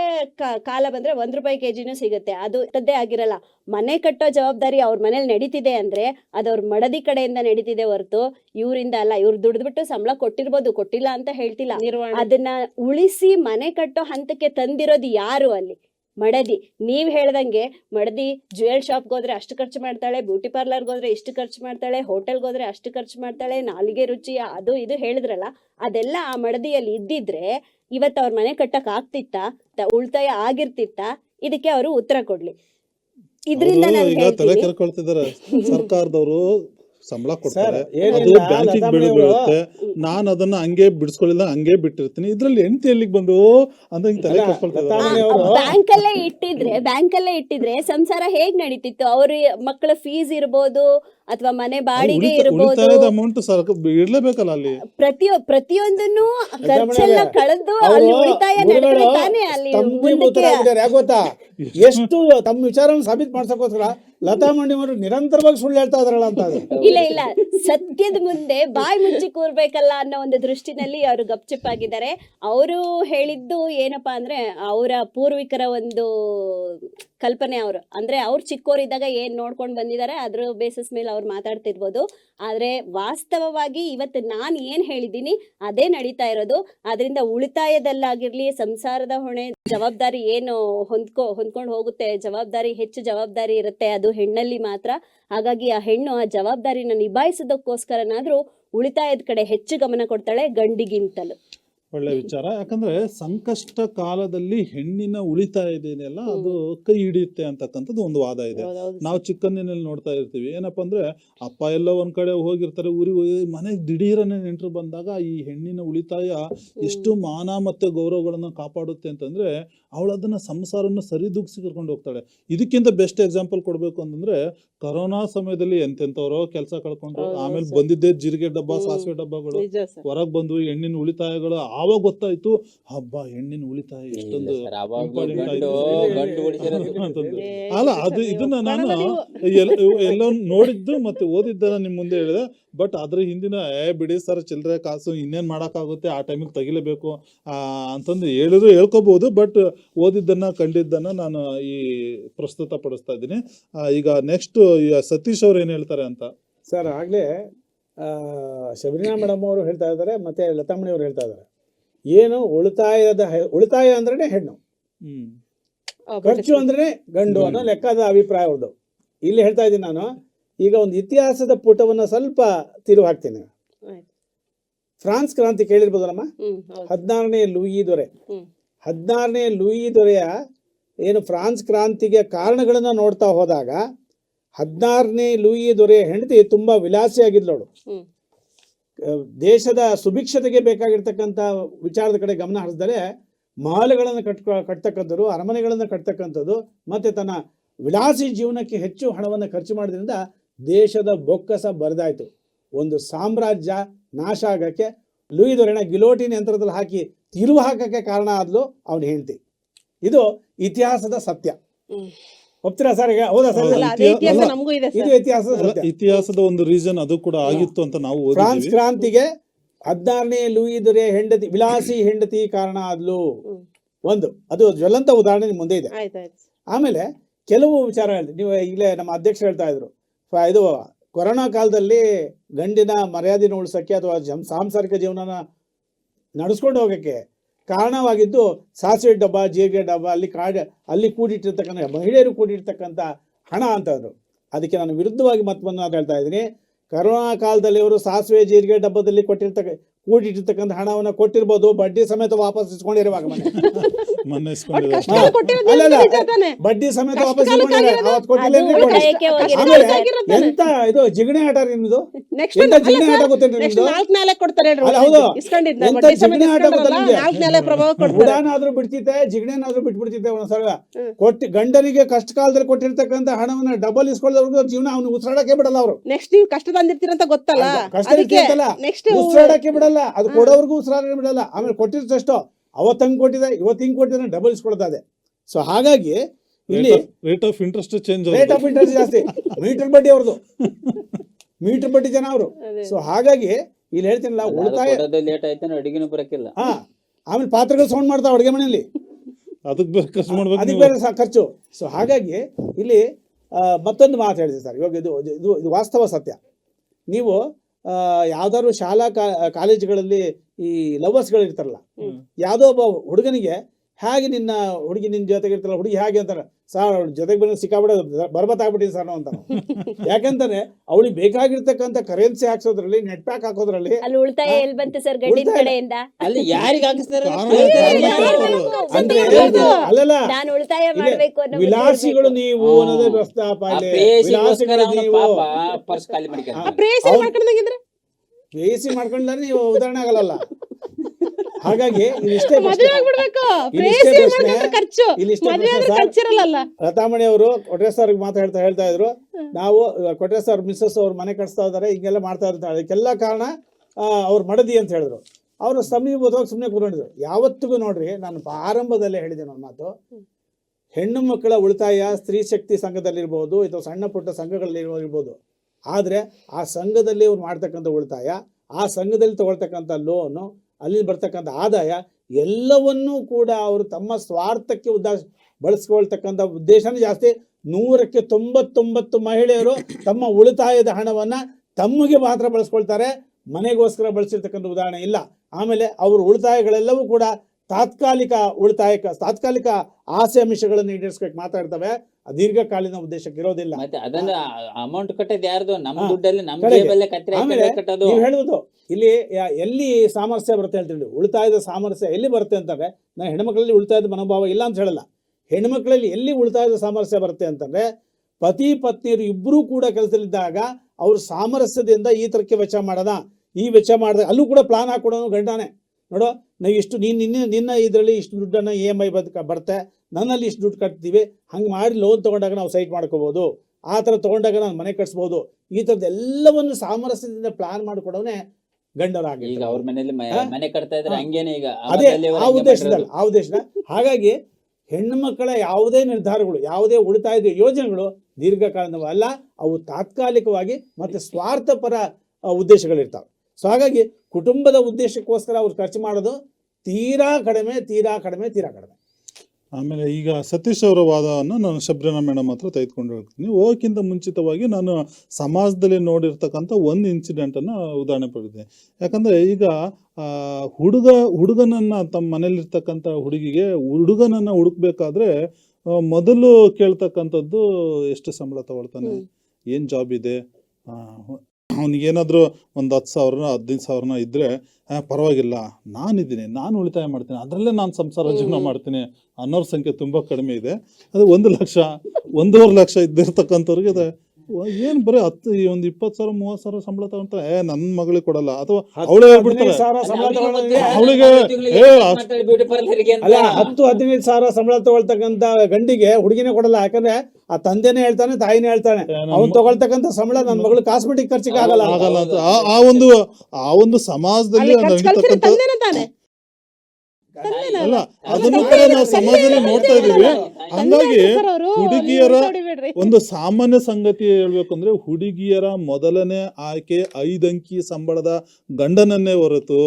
ಕಾಲ ಬಂದ್ರೆ ಒಂದು ರೂಪಾಯಿ ಕೆ ಜಿನೂ ಸಿಗುತ್ತೆ. ಅದು ತದ್ದೇ ಆಗಿರಲ್ಲ. ಮನೆ ಕಟ್ಟೋ ಜವಾಬ್ದಾರಿ ಅವ್ರ ಮನೇಲಿ ನಡೀತಿದೆ ಅಂದ್ರೆ ಅದು ಅವ್ರ ಮಡದಿ ಕಡೆಯಿಂದ ನಡೀತಿದೆ ಹೊರತು ಇವರಿಂದ ಅಲ್ಲ ಇವ್ರು ದುಡಿದ್ಬಿಟ್ಟು ಸಂಬಳ ಕೊಟ್ಟಿರ್ಬೋದು ಕೊಟ್ಟಿಲ್ಲ ಅಂತ ಹೇಳ್ತಿಲ್ಲ. ಅದನ್ನ ಉಳಿಸಿ ಮನೆ ಕಟ್ಟೋ ಹಂತಕ್ಕೆ ತಂದಿರೋದು ಯಾರು ಅಲ್ಲಿ? ಮಡದಿ. ನೀವ್ ಹೇಳ್ದಂಗೆ ಮಡದಿ ಜ್ಯುವೆಲ್ ಶಾಪ್ಗೆ ಹೋದ್ರೆ ಅಷ್ಟು ಖರ್ಚು ಮಾಡ್ತಾಳೆ ಬ್ಯೂಟಿ ಪಾರ್ಲರ್ಗೆ ಹೋದ್ರೆ ಇಷ್ಟು ಖರ್ಚು ಮಾಡ್ತಾಳೆ ಹೋಟೆಲ್ಗೆ ಹೋದ್ರೆ ಅಷ್ಟು ಖರ್ಚು ಮಾಡ್ತಾಳೆ ನಾಲಿಗೆ ರುಚಿ ಅದು ಇದು ಹೇಳಿದ್ರಲ್ಲ ಅದೆಲ್ಲ ಆ ಮಡದಿಯಲ್ಲಿ ಇದ್ದಿದ್ರೆ ಇವತ್ತು ಅವ್ರ ಮನೆ ಕಟ್ಟಕ್ ಆಗ್ತಿತ್ತ ಉಳಿತಾಯ ಆಗಿರ್ತಿತ್ತ ಇದಕ್ಕೆ ಅವರು ಉತ್ತರ ಕೊಡ್ಲಿ. ಇದರಿಂದ ಸರ್ಕಾರದವರು ಸಂಬಳ ಕೊಡ್ತಾರೆ. ಅದು ಬ್ಯಾಂಕಿಗೆ ಬೀಳುತ್ತೆ. ನಾನು ಅದನ್ನ ಹಂಗೆ ಬಿಡಿಸ್ಕೊಳ್ಳಿಲ್ಲ ಹಂಗೆ ಬಿಟ್ಟಿರ್ತೀನಿ. ಇದ್ರಲ್ಲಿ ಹೆಂಡತಿ ಎಲ್ಲಿಗೆ ಬಂದು ಅಂತ ಹಿಂಗ್ ತಲೆ ಮನೆಯವರು- ಬ್ಯಾಂಕ್ ಅಲ್ಲೇ ಇಟ್ಟಿದ್ರೆ ಬ್ಯಾಂಕ್ ಅಲ್ಲೇ ಇಟ್ಟಿದ್ರೆ ಸಂಸಾರ ಹೇಗ್ ನಡೀತಿತ್ತು? ಅವ್ರ ಮಕ್ಕಳ ಫೀಸ್ ಇರ್ಬೋದು ಅಥವಾ ಮನೆ ಬಾಡಿಗೆ ಇರ್ಬೋದು. ಉಳಿತಾಯದ ಅಮೌಂಟ್ ಇರ್ಲೇಬೇಕಲ್ಲ ಅಲ್ಲಿ. ಪ್ರತಿ ಪ್ರತಿಯೊಂದನ್ನು ಖರ್ಚೆಲ್ಲ ಕಳೆದು ಅಲ್ಲಿ ಉಳಿತಾಯ ಅಲ್ಲಿ ಗೊತ್ತಾ? ಎಷ್ಟು? ತಮ್ಮ ವಿಚಾರವನ್ನು ಸಾಬೀತು ಮಾಡ್ಸಕ್ಕೋಸ್ಕರ ಲತಾ ಮಂಡಿಯವರು ನಿರಂತರವಾಗಿ ಸುಳ್ಳು ಹೇಳ್ತಾ ಇದ್ರಲ್ಲ ಅಂತ ಅದು. ಇಲ್ಲ ಇಲ್ಲ. ಸತ್ಯದ ಮುಂದೆ ಬಾಯಿ ಮುಚ್ಚಿ ಕೂರ್ಬೇಕಲ್ಲ ಅನ್ನೋ ಒಂದು ದೃಷ್ಟಿನಲ್ಲಿ ಅವರು ಗಪ್ಚಿಪ್ಪಾಗಿದ್ದಾರೆ. ಅವರು ಹೇಳಿದ್ದು ಏನಪ್ಪಾ ಅಂದ್ರೆ ಅವರ ಪೂರ್ವಿಕರ ಒಂದು ಕಲ್ಪನೆ ಅವರು. ಅಂದ್ರೆ ಅವ್ರು ಚಿಕ್ಕವರಿದ್ದಾಗ ಏನ್ ನೋಡ್ಕೊಂಡು ಬಂದಿದ್ದಾರೆ ಅದ್ರ ಬೇಸಿಸ್ ಮೇಲೆ ಅವ್ರು ಮಾತಾಡ್ತಿರ್ಬೋದು. ಆದ್ರೆ ವಾಸ್ತವವಾಗಿ ಇವತ್ತು ನಾನು ಏನ್ ಹೇಳಿದ್ದೀನಿ, ಅದೇ ನಡೀತಾ ಇರೋದು. ಅದರಿಂದ ಉಳಿತಾಯದಲ್ಲಾಗಿರ್ಲಿ, ಸಂಸಾರದ ಹೊಣೆ, ಜವಾಬ್ದಾರಿ ಏನು ಹೊಂದ್ಕೊ, ಹೊಂದ್ಕೊಂಡು ಹೋಗುತ್ತೆ, ಜವಾಬ್ದಾರಿ, ಹೆಚ್ಚು ಜವಾಬ್ದಾರಿ ಇರುತ್ತೆ ಅದು ಹೆಣ್ಣಲ್ಲಿ ಮಾತ್ರ. ಹಾಗಾಗಿ ಆ ಹೆಣ್ಣು ಆ ಜವಾಬ್ದಾರಿನ ನಿಭಾಯಿಸೋದಕ್ಕೋಸ್ಕರನಾದ್ರೂ ಉಳಿತಾಯದ ಕಡೆ ಹೆಚ್ಚು ಗಮನ ಕೊಡ್ತಾಳೆ ಗಂಡಿಗಿಂತಲೂ. ಒಳ್ಳೆ ವಿಚಾರ. ಯಾಕಂದ್ರೆ ಸಂಕಷ್ಟ ಕಾಲದಲ್ಲಿ ಹೆಣ್ಣಿನ ಉಳಿತಾಯ ಇದೆಯಲ್ಲ ಅದು ಕೈ ಹಿಡಿಯುತ್ತೆ ಅಂತಕ್ಕಂಥದ್ದು ಒಂದು ವಾದ ಇದೆ. ನಾವು ಚಿಕ್ಕಂದಿನಲ್ಲಿ ನೋಡ್ತಾ ಇರ್ತೀವಿ. ಏನಪ್ಪಾ ಅಂದ್ರೆ ಅಪ್ಪ ಎಲ್ಲ ಒಂದ್ ಕಡೆ ಹೋಗಿರ್ತಾರೆ ಊರಿಗೆ ಹೋಗಿ ಮನೆಗೆ ದಿಢೀರನೆ ನೆಂಟರು ಬಂದಾಗ ಈ ಹೆಣ್ಣಿನ ಉಳಿತಾಯ ಎಷ್ಟು ಮಾನ ಮತ್ತೆ ಗೌರವಗಳನ್ನ ಕಾಪಾಡುತ್ತೆ ಅಂತಂದ್ರೆ ಅವಳು ಅದನ್ನ ಸಂಸಾರನ ಸರಿದೂಗಿಸಿ ಕರ್ಕೊಂಡು ಹೋಗ್ತಾಳೆ. ಇದಕ್ಕಿಂತ ಬೆಸ್ಟ್ ಎಕ್ಸಾಂಪಲ್ ಕೊಡಬೇಕು ಅಂತಂದ್ರೆ ಕರೋನಾ ಸಮಯದಲ್ಲಿ ಎಂತೆಂಥವ್ರೋ ಕೆಲಸ ಕಳ್ಕೊಂಡು ಆಮೇಲೆ. ಬಂದಿದ್ದೇ ಜೀರಿಗೆ ಡಬ್ಬ. ಸಾಸಿವೆ ಡಬ್ಬಗಳು ಹೊರಗೆ ಬಂದು ಹೆಣ್ಣಿನ ಉಳಿತಾಯಗಳು ಆವಾಗ ಗೊತ್ತಾಯ್ತು ಹಬ್ಬ ಹೆಣ್ಣಿನ ಉಳಿತಾಯ ಎಷ್ಟೊಂದು ಅಲ್ಲ ಅದು ಇದನ್ನ ನಾನು ಎಲ್ಲ ನೋಡಿದ್ದು ಮತ್ತೆ ಓದಿದ್ದನ್ನ ನಿಮ್ ಮುಂದೆ ಹೇಳಿದೆ. ಬಟ್ ಅದ್ರ ಹಿಂದಿನ ಏ ಬಿಡಿ ಸರ್ ಚಿಲ್ಲರೆ ಕಾಸು ಇನ್ನೇನ್ ಮಾಡಕ್ಕಾಗುತ್ತೆ ಆ ಟೈಮಿಗೆ ತಗಿಲೇಬೇಕು ಆ ಅಂತಂದು ಹೇಳಿದ್ರು ಹೇಳ್ಕೋಬಹುದು ಬಟ್ ಓದಿದ್ದನ್ನ ಕಂಡಿದ್ದನ್ನ ನಾನು ಈ ಪ್ರಸ್ತುತ ಪಡಿಸ್ತಾ ಇದ್ದೀನಿ. ಈಗ ನೆಕ್ಸ್ಟ್ ಸತೀಶ್ ಅವ್ರು ಏನ್ ಹೇಳ್ತಾರೆ ಅಂತ? ಸರ್ ಆಗಲೇ ಶಬರಿನಾ ಮೇಡಮ್ ಅವರು ಹೇಳ್ತಾ ಇದ್ದಾರೆ ಮತ್ತೆ ಲತಾಮಣಿ ಅವರು ಹೇಳ್ತಾ ಇದ್ದಾರೆ. ಏನು ಉಳಿತಾಯದ ಉಳಿತಾಯ ಅಂದ್ರೆ ಹೆಣ್ಣು. ಖರ್ಚು ಅಂದ್ರೆ ಗಂಡು ಅನ್ನೋ ಲೆಕ್ಕದ ಅಭಿಪ್ರಾಯ ಅವ್ರದ್ದು ಇಲ್ಲಿ ಹೇಳ್ತಾ ಇದ್ದೀನಿ ನಾನು ಈಗ ಒಂದು ಇತಿಹಾಸದ ಪುಟವನ್ನು ಸ್ವಲ್ಪ ತಿರುವು ಹಾಕ್ತೀನಿ. ಫ್ರಾನ್ಸ್ ಕ್ರಾಂತಿ ಕೇಳಿರ್ಬೋದಲ್ಲಮ್ಮ? ಹದಿನಾರನೇ ಲೂಯಿ ದೊರೆ. ಹದಿನಾರನೇ ಲೂಯಿ ದೊರೆಯ ಏನು ಫ್ರಾನ್ಸ್ ಕ್ರಾಂತಿಗೆ ಕಾರಣಗಳನ್ನು ನೋಡ್ತಾ ಹೋದಾಗ ಹದಿನಾರನೇ ಲೂಯಿ ದೊರೆಯ ಹೆಂಡತಿ ತುಂಬ ವಿಲಾಸಿಯಾಗಿದ್ಲವಳು ದೇಶದ ಸುಭಿಕ್ಷತೆಗೆ ಬೇಕಾಗಿರ್ತಕ್ಕಂಥ ವಿಚಾರದ ಕಡೆ ಗಮನ ಹರಿಸಿದರೆ ಮಾಲುಗಳನ್ನು ಕಟ್ಕೊ ಕಟ್ತಕ್ಕಂಥದ್ದು ಅರಮನೆಗಳನ್ನು ಕಟ್ತಕ್ಕಂಥದ್ದು ಮತ್ತು ತನ್ನ ವಿಲಾಸಿ ಜೀವನಕ್ಕೆ ಹೆಚ್ಚು ಹಣವನ್ನು ಖರ್ಚು ಮಾಡೋದ್ರಿಂದ ದೇಶದ ಬೊಕ್ಕಸ ಬರೆದಾಯ್ತು. ಒಂದು ಸಾಮ್ರಾಜ್ಯ ನಾಶ ಆಗಕ್ಕೆ ಲೂಯಿ ದೊರೆನ ಗಿಲೋಟಿನ ಯಂತ್ರದಲ್ಲಿ ಹಾಕಿ ತಿರುವು ಹಾಕಕ್ಕೆ ಕಾರಣ ಆದ್ಲು ಅವನ ಹೆಂಡತಿ. ಇದು ಇತಿಹಾಸದ ಸತ್ಯ. ಒಪ್ತೀರಾ ಸರ್ ಈಗ? ಹೌದಾ ಸರ್? ಇದೆ ಇತಿಹಾಸದ ಸತ್ಯ. ಇತಿಹಾಸದ ಒಂದು ರೀಸನ್ ಅದು ಕೂಡ ಆಗಿತ್ತು ಅಂತ ನಾವು ಫ್ರಾನ್ಸ್ ಕ್ರಾಂತಿಗೆ ಹದಿನಾರನೇ ಲೂಯಿ ದೊರೆ ಹೆಂಡತಿ ವಿಲಾಸಿ ಹೆಂಡತಿ ಕಾರಣ ಆದ್ಲು. ಒಂದು ಅದು ಜ್ವಲಂತ ಉದಾಹರಣೆ ನಿಮ್ ಮುಂದೆ ಇದೆ. ಆಮೇಲೆ ಕೆಲವು ವಿಚಾರ ಹೇಳಿ ನೀವು ಈಗಲೇ ನಮ್ಮ ಅಧ್ಯಕ್ಷ ಹೇಳ್ತಾ ಇದ್ರು. ಇದು ಕೊರೋನಾ ಕಾಲದಲ್ಲಿ ಗಂಡಿನ ಮರ್ಯಾದೆನ ಉಳಿಸೋಕ್ಕೆ ಅಥವಾ ಸಾಂಸಾರಿಕ ಜೀವನನ ನಡೆಸ್ಕೊಂಡು ಹೋಗೋಕ್ಕೆ ಕಾರಣವಾಗಿದ್ದು ಸಾಸಿವೆ ಡಬ್ಬ, ಜೀರಿಗೆ ಡಬ್ಬ, ಅಲ್ಲಿ ಕಾಡ, ಅಲ್ಲಿ ಕೂಡಿಟ್ಟಿರ್ತಕ್ಕಂಥ ಮಹಿಳೆಯರು ಕೂಡಿರ್ತಕ್ಕಂಥ ಹಣ ಅಂತಂದರು. ಅದಕ್ಕೆ ನಾನು ವಿರುದ್ಧವಾಗಿ ಮತ್ತೊಂದು ನಾನು ಹೇಳ್ತಾ ಇದ್ದೀನಿ. ಕರೋನಾ ಕಾಲದಲ್ಲಿ ಅವರು ಸಾಸಿವೆ, ಜೀರಿಗೆ ಡಬ್ಬದಲ್ಲಿ ಕೊಟ್ಟಿರ್ತಕ್ಕ, ಕೂಡಿಟ್ಟಿರ್ತಕ್ಕಂಥ ಹಣವನ್ನು ಕೊಟ್ಟಿರ್ಬೋದು. ಬಡ್ಡಿ ಸಮೇತ ವಾಪಸ್ ಇಸ್ಕೊಂಡಿರುವಾಗ ಮನೆ. ಮೊನ್ನೆ. ಬಡ್ಡಿ ಸಮೇತ ವಾಪಸ್. ಎಂತ ಇದು ಜಿಗಣೆ ಆಟ ನಿಮ್ದು? ನೆಕ್ಸ್ಟ್ ಜಿಗಣೆ ಆಟ ಗೊತ್ತೇನ್ರಿ ನಿಮ್ದು? ನಾಲ್ಕು ನಾಲ್ಕು ಕೊಡ್ತಾರೆ ಹೌದು. ಜಿಗಣೆ ಆಟ ಗೊತ್ತಾ ಇಸ್ಕೊಂಡ್ರಲ್ಲ, ನಿಮ್ಗೆ? ನಾಲ್ಕು ನಾಲ್ಕು ಪ್ರಭಾವ ಕೊಡ್ತಾರೆ. ಬಿಡ್ತಿತ್ತೆ ಜಿಗಣೆನಾದ್ರೂ ಬಿಟ್ಬಿಡ್ತಿದ್ದೆ ಒಂದ್ಸಲ. ಕೊಟ್ಟು ಗಂಡನಿಗೆ ಕಷ್ಟ ಕಾಲದಲ್ಲಿ ಕೊಟ್ಟಿರ್ತಕ್ಕಂಥ ಹಣವನ್ನ ಡಬಲ್ ಇಸ್ಕೊಳ್ಳೋದ್ರ ಜೀವನ ಅವ್ನು ಉಸಿರಾಡಕ್ಕೆ ಬಿಡಲ್ಲ ಅವರು. ನೆಕ್ಸ್ಟ್ ನೀವು ಕಷ್ಟ ತಂದಿರ್ತೀರಂತ ಗೊತ್ತಲ್ಲ? ಕಷ್ಟ ನೆಕ್ಸ್ಟ್ ಉಸಿರಾಡಕ್ಕೆ ಬಿಡಲ್ಲ. ಅದು ಕೊಡೋವರೆಗೂ ಕೊಡೋರ್ಗು ಉಸಿರಾಡಕ್ಕೆ ಬಿಡಲ್ಲ. ಆಮೇಲೆ ಕೊಟ್ಟಿರ್ತಷ್ಟೋ ಅವತ್ತು ಹಂಗೆ ಕೊಟ್ಟಿದೆ ಇವತ್ತು ಹಿಂಗೆ ಕೊಟ್ಟಿದೆ ಡಬಲ್ ಇಸ್ಕೊಳ್ತಾ ಇದೆ. ಸೊ ಹಾಗಾಗಿ ಇಲ್ಲಿ rate of interest change rate of interest ಜಾಸ್ತಿ. ಮೀಟರ್ ಬಡ್ಡಿ ಅವ್ರದ್ದು ಮೀಟರ್ ಬಡ್ಡಿ ಜನ ಅವರು. ಸೊ ಹಾಗಾಗಿ ಇಲ್ಲಿ ಹೇಳ್ತೀನಲ್ಲ ಉಳಿತಾಯ ಲೇಟ್ ಆಯ್ತಾನೆ ಅಡುಗೆನೂ ಬರಕ್ಕಿಲ್ಲ ಹಾ ಆಮೇಲೆ ಪಾತ್ರೆಗಳು ಸೌಂಡ್ ಮಾಡ್ತಾವ ಅಡುಗೆ ಮನೆಯಲ್ಲಿ. ಅದಕ್ಕೆ ಬೇರೆ ಖರ್ಚು ಮಾಡ್ಬೇಕು ಅದಕ್ಕೆ. ಬೇರೆ ಖರ್ಚು. ಸೊ ಹಾಗಾಗಿ ಇಲ್ಲಿ ಆ, ಮತ್ತೊಂದು ಮಾತು ಹೇಳಿದೆ ಸರ್. ಇವಾಗ ಇದು ಇದು ಇದು ವಾಸ್ತವ ಸತ್ಯ. ನೀವು ಆ, ಯಾವ್ದಾದ್ರು ಶಾಲಾ ಕಾ- ಕಾಲೇಜುಗಳಲ್ಲಿ ಈ ಲವರ್ಸ್ಗಳು ಇರ್ತಾರಲ್ಲ. ಯಾವುದೋ ಒಬ್ಬ ಹುಡುಗನಿಗೆ ಹೇಗೆ ನಿನ್ನ ಹುಡುಗಿ ನಿನ್ನ ಜೊತೆಗೆ ಇರ್ತಾರಲ್ಲ ಹುಡುಗಿ ಹೇಗೆ ಅಂತಾರೆ ಸರ್ ಅವ್ಳ ಜೊತೆಗೆ ಬಂದು ಸಿಕ್ಕಾಬಿಡ ಬರ್ಬತ್ತಾಗ್ಬಿಟ್ಟಿನಿ ಸರ್ ಅಂತ ಯಾಕಂತಾನೆ ಅವಳಿಗೆ ಬೇಕಾಗಿರ್ತಕ್ಕಂಥ ಕರೆನ್ಸಿ ಹಾಕ್ಸೋದ್ರಲ್ಲಿ ನೆಟ್ ಪ್ಯಾಕ್ ಹಾಕೋದ್ರಲ್ಲಿ ಅಲ್ಲಿ ಉಳಿತಾಯ ಎಲ್ಲಿ ಬಂತು ಸರ್ ಗಂಡಿನ ಕಡೆಯಿಂದ ಅಲ್ಲಿ ಯಾರಿಗೆ ಹಾಕಿಸ್ತಾರೆ ಕಾರಣ- ಬೇರೆ ಕಾರಣ ಯಾರು? ಹೇಳ್ತಾರೆ. ಅಂದ್ರೆ ಹೇಳ್ಬೇಕು. ಅಲ್ಲಲ್ಲ ನಾನು ಉಳಿತಾಯ ಇಲ್ಲಿ ಅನ್ನೋ ವಿಲಾಸಿಗಳು ನೀವು. ಅನ್ನೋದೇ ಪ್ರಸ್ತಾಪ ವಿಲಾಸಿಗಳು ನೀವು ಪರ್ಸ್ ಖಾಲಿ. ಪ್ರೇಯಸಿ ಸಿ ಮಾಡ್ಕೊಂಡ್ರೆ ನೀವು ಉದಾಹರಣೆ ಆಗಲ್ಲ ಹಾಗಾಗಿ ಇಲ್ಲಿಷ್ಟೇ ಲತಾಮಣಿ ರತಾಮಣಿ ಅವರು ಕೊಟ್ರೆ ಸರ್ ಮಾತು ಹೇಳ್ತಾ ಹೇಳ್ತಾ ಇದ್ರು. ನಾವು ಕೊಟ್ರೆ ಸರ್ ಮಿಸ್ಸಸ್ ಅವ್ರು ಮನೆ ಕಟ್ಸ್ತಾ ಇದಾರೆ ಹಿಂಗೆಲ್ಲ ಮಾಡ್ತಾ ಇರ್ತಾರೆ. ಅದಕ್ಕೆಲ್ಲ ಕಾರಣ ಅವ್ರು ಅವ್ರ ಮಡದಿ ಅಂತ ಹೇಳಿದ್ರು. ಅವರು ಸಮೀಪವಾಗಿ ಸುಮ್ಮನೆ ಕೂತ್ಕೊಂಡಿದ್ರು. ಯಾವತ್ತಿಗೂ ನೋಡ್ರಿ ನಾನು ಆರಂಭದಲ್ಲೇ ಹೇಳಿದೆ ನನ್ನ ಮಾತು. ಹೆಣ್ಣು ಮಕ್ಕಳ ಉಳಿತಾಯ ಸ್ತ್ರೀ ಶಕ್ತಿ ಸಂಘದಲ್ಲಿರ್ಬೋದು ಅಥವಾ ಸಣ್ಣ ಪುಟ್ಟ ಸಂಘಗಳಲ್ಲಿ ಇರ್ಬೋದು ಆದರೆ ಆ ಸಂಘದಲ್ಲಿ ಅವ್ರು ಮಾಡ್ತಕ್ಕಂಥ ಉಳಿತಾಯ, ಆ ಸಂಘದಲ್ಲಿ ತಗೊಳ್ತಕ್ಕಂಥ ಲೋನು ಅಲ್ಲಿ ಬರ್ತಕ್ಕಂಥ ಆದಾಯ ಎಲ್ಲವನ್ನೂ ಕೂಡ ಅವರು ತಮ್ಮ ಸ್ವಾರ್ಥಕ್ಕೆ ಉದ್ದ ಬಳಸ್ಕೊಳ್ತಕ್ಕಂಥ ಉದ್ದೇಶನೇ ಜಾಸ್ತಿ. ನೂರಕ್ಕೆ ತೊಂಬತ್ತೊಂಬತ್ತು ಮಹಿಳೆಯರು ತಮ್ಮ ಉಳಿತಾಯದ ಹಣವನ್ನ ತಮಗೆ ಮಾತ್ರ ಬಳಸ್ಕೊಳ್ತಾರೆ, ಮನೆಗೋಸ್ಕರ ಬಳಸಿರ್ತಕ್ಕಂಥ ಉದಾಹರಣೆ ಇಲ್ಲ. ಆಮೇಲೆ ಅವ್ರ ಉಳಿತಾಯಗಳೆಲ್ಲವೂ ಕೂಡ ತಾತ್ಕಾಲಿಕ ಉಳಿತಾಯಕ್ಕೆ ತಾತ್ಕಾಲಿಕ ಆಸೆ ಅಂಶಗಳನ್ನು ಈಡೇರಿಸ್ಬೇಕು ಮಾತಾಡ್ತವೆ. ದೀರ್ಘಕಾಲೀನ ಉದ್ದೇಶಕ್ಕೆ ಇರೋದಿಲ್ಲ. ಮತ್ತೆ ಅದನ್ನ ಅಮೌಂಟ್ ಕಟ್ಟೋದು ಯಾರ್ದು? ನಮ್ಮ ದುಡ್ಡಲ್ಲಿ ನಮ್ಮ ಕಡೆಗೆ. ಜೇಬಲ್ಲೇ ಕತ್ರಿ ಆಮೇಲೆ ಕಟ್ಟೋದು? ನೀವು ಹೇಳುವುದು ಇಲ್ಲಿ ಎಲ್ಲಿ ಸಾಮರಸ್ಯ ಬರುತ್ತೆ ಹೇಳಿ ಉಳಿತಾಯದ ಸಾಮರಸ್ಯ ಎಲ್ಲಿ ಬರುತ್ತೆ ಅಂತಂದ್ರೆ ನಾನು ಹೆಣ್ಮಕ್ಳಲ್ಲಿ ಉಳಿತಾಯದ ಮನೋಭಾವ ಇಲ್ಲ ಅಂತ ಹೇಳಲ್ಲ. ಹೆಣ್ಮಕ್ಳಲ್ಲಿ ಎಲ್ಲಿ ಉಳಿತಾಯದ ಸಾಮರಸ್ಯ ಬರುತ್ತೆ ಅಂತಂದ್ರೆ ಪತಿ ಪತ್ನಿಯರು ಇಬ್ಬರೂ ಕೂಡ ಕೆಲಸದಲ್ಲಿದ್ದಾಗ ಅವ್ರ ಸಾಮರಸ್ಯದಿಂದ ಈ ತರಕ್ಕೆ ವೆಚ್ಚ ಮಾಡದ. ಈ ವೆಚ್ಚ ಮಾಡದ ಅಲ್ಲೂ ಕೂಡ ಪ್ಲಾನ್ ಹಾಕೊಡೋನು ಗಂಡಾನೆ. ನೋಡೋ ನಾವು ಇಷ್ಟು ನೀನು ನಿನ್ನ ನಿನ್ನ ಇದರಲ್ಲಿ ಇಷ್ಟು ದುಡ್ಡನ್ನು ಇ ಎಂ ಐ ಬದುಕ ಬರುತ್ತೆ. ನನ್ನಲ್ಲಿ ಇಷ್ಟು ದುಡ್ಡು ಕಟ್ತೀವಿ ಹಂಗೆ ಮಾಡಿ ಲೋನ್ ತೊಗೊಂಡಾಗ ನಾವು ಸೈಟ್ ಮಾಡ್ಕೋಬೋದು. ಆ ಥರ ತೊಗೊಂಡಾಗ ನಾನು ಮನೆ ಕಟ್ಸ್ಬೋದು. ಈ ಥರದ್ದು ಎಲ್ಲವನ್ನು ಸಾಮರಸ್ಯದಿಂದ ಪ್ಲಾನ್ ಮಾಡಿಕೊಡೋನೆ ಈಗ ಗಂಡರಾಗಿ ಅವ್ರ ಮನೇಲಿ ಮನೆ ಕಟ್ತಾ ಇದ್ರೆ. ಹಂಗೇನೆ ಈಗ ಅದೇ ಆ ಉದ್ದೇಶದಲ್ಲ ಆ ಉದ್ದೇಶದ ಹಾಗಾಗಿ ಹೆಣ್ಣು ಮಕ್ಕಳ ಯಾವುದೇ ನಿರ್ಧಾರಗಳು ಯಾವುದೇ ಉಳಿತಾಯದ ಯೋಜನೆಗಳು ದೀರ್ಘಕಾಲದವಲ್ಲ ಅವು ತಾತ್ಕಾಲಿಕವಾಗಿ ಮತ್ತೆ ಸ್ವಾರ್ಥಪರ ಉದ್ದೇಶಗಳಿರ್ತಾವೆ. ಸೊ ಹಾಗಾಗಿ ಕುಟುಂಬದ ಉದ್ದೇಶಕ್ಕೋಸ್ಕರ ಅವ್ರು ಖರ್ಚು ಮಾಡೋದು ತೀರಾ ಕಡಿಮೆ ತೀರಾ ಕಡಿಮೆ ತೀರಾ ಕಡಿಮೆ. ಆಮೇಲೆ ಈಗ ಸತೀಶ್ ಅವರ ವಾದವನ್ನು ನಾನು ಶಬ್ರನ ಮೇಡಮ್ ಹತ್ರ ತೆಗೆದುಕೊಂಡು ಹೋಗ್ತೀನಿ. ಹೋಗಕ್ಕಿಂತ ಮುಂಚಿತವಾಗಿ ನಾನು ಸಮಾಜದಲ್ಲಿ ನೋಡಿರ್ತಕ್ಕಂಥ ಒಂದು ಇನ್ಸಿಡೆಂಟನ್ನು ಉದಾಹರಣೆ ಪಡೆದಿದ್ದೆ ಯಾಕಂದರೆ ಈಗ ಆ, ಹುಡುಗ ಹುಡುಗನನ್ನು ತಮ್ಮ ಮನೇಲಿರ್ತಕ್ಕಂಥ ಹುಡುಗಿಗೆ ಹುಡುಗನನ್ನ ಹುಡುಕ್ಬೇಕಾದ್ರೆ ಮೊದಲು ಕೇಳ್ತಕ್ಕಂಥದ್ದು ಎಷ್ಟು ಸಂಬಳ ತಗೊಳ್ತಾನೆ. ಏನು ಜಾಬ್ ಇದೆ? ಅವನಿಗೇನಾದರೂ ಒಂದು ಹತ್ತು ಸಾವಿರನ ಹದಿನೈದು ಸಾವಿರನ ಇದ್ದರೆ ಪರವಾಗಿಲ್ಲ. ನಾನಿದ್ದೀನಿ. ನಾನು ಉಳಿತಾಯ ಮಾಡ್ತೀನಿ. ಅದರಲ್ಲೇ ನಾನು ಸಂಸಾರ ಜೀವನ ಮಾಡ್ತೀನಿ ಅನ್ನೋರ ಸಂಖ್ಯೆ ತುಂಬ ಕಡಿಮೆ ಇದೆ. ಅದು ಒಂದು ಲಕ್ಷ ಒಂದೂವರೆ ಲಕ್ಷ ಇದ್ದಿರ್ತಕ್ಕಂಥವ್ರಿಗೆ ಅದು ಏನು ಬರೀ ಹತ್ತು ಈ ಒಂದು ಇಪ್ಪತ್ತು ಸಾವಿರ ಮೂವತ್ತು ಸಾವಿರ ಸಂಬಳ ತಗೊಂತಾರೆ ಏ ನನ್ನ ಮಗಳಿಗೆ ಕೊಡಲ್ಲ ಅಥವಾ ಅವಳೇ ಹೇಳ್ಬಿಡ್ತಾರೆ. ಅವಳಿಗೆ ಅಲ್ಲ, ಏ, ಅಷ್ಟ್- ಹತ್ತು ಹದಿನೈದು ಸಾವಿರ ಸಂಬಳ ತಗೊಳ್ತಕ್ಕಂತ ಗಂಡಿಗೆ ಹುಡುಗಿನೇ ಕೊಡಲ್ಲ ಯಾಕಂದ್ರೆ ಆ ತಂದೆನೇ ಹೇಳ್ತಾನೆ ತಾಯಿನೇ ಹೇಳ್ತಾನೆ. ನಮ್ಮ- ಅವ್ನು ತಗೊಳ್ತಕ್ಕಂತ ಸಂಬಳ ನನ್ನ ಮಗಳು ಕಾಸ್ಮೆಟಿಕ್ ಖರ್ಚಿಗೆ ಆಗಲ್ಲ. ಅಂತ. ಆಗಲ್ಲ ಅಂತ. ಆ- ಆ ಒಂದು ಆ ಒಂದು ಸಮಾಜದಲ್ಲಿ ಅಲ್ಲಿ ಖರ್ಚು ಕಳ್ಸಿರೋ ನಡೀತಕ್ಕಂಥ ತಂದೆನ ತಾನೆ. ಅಲ್ಲ ಅದನ್ನು ಕೂಡ ನಾವು ಸಮಾಜದಲ್ಲಿ ನೋಡ್ತಾ ಇದೀವಿ ಹಂಗಾಗಿ ಹುಡುಗಿಯರ ಒಂದು ಸಾಮಾನ್ಯ ಸಂಗತಿ ಹೇಳ್ಬೇಕು ಅಂದ್ರೆ ಹುಡುಗಿಯರ ಮೊದಲನೇ ಆಯ್ಕೆ ಐದಂಕಿ ಸಂಬಳದ ಗಂಡನನ್ನೇ ಹೊರತು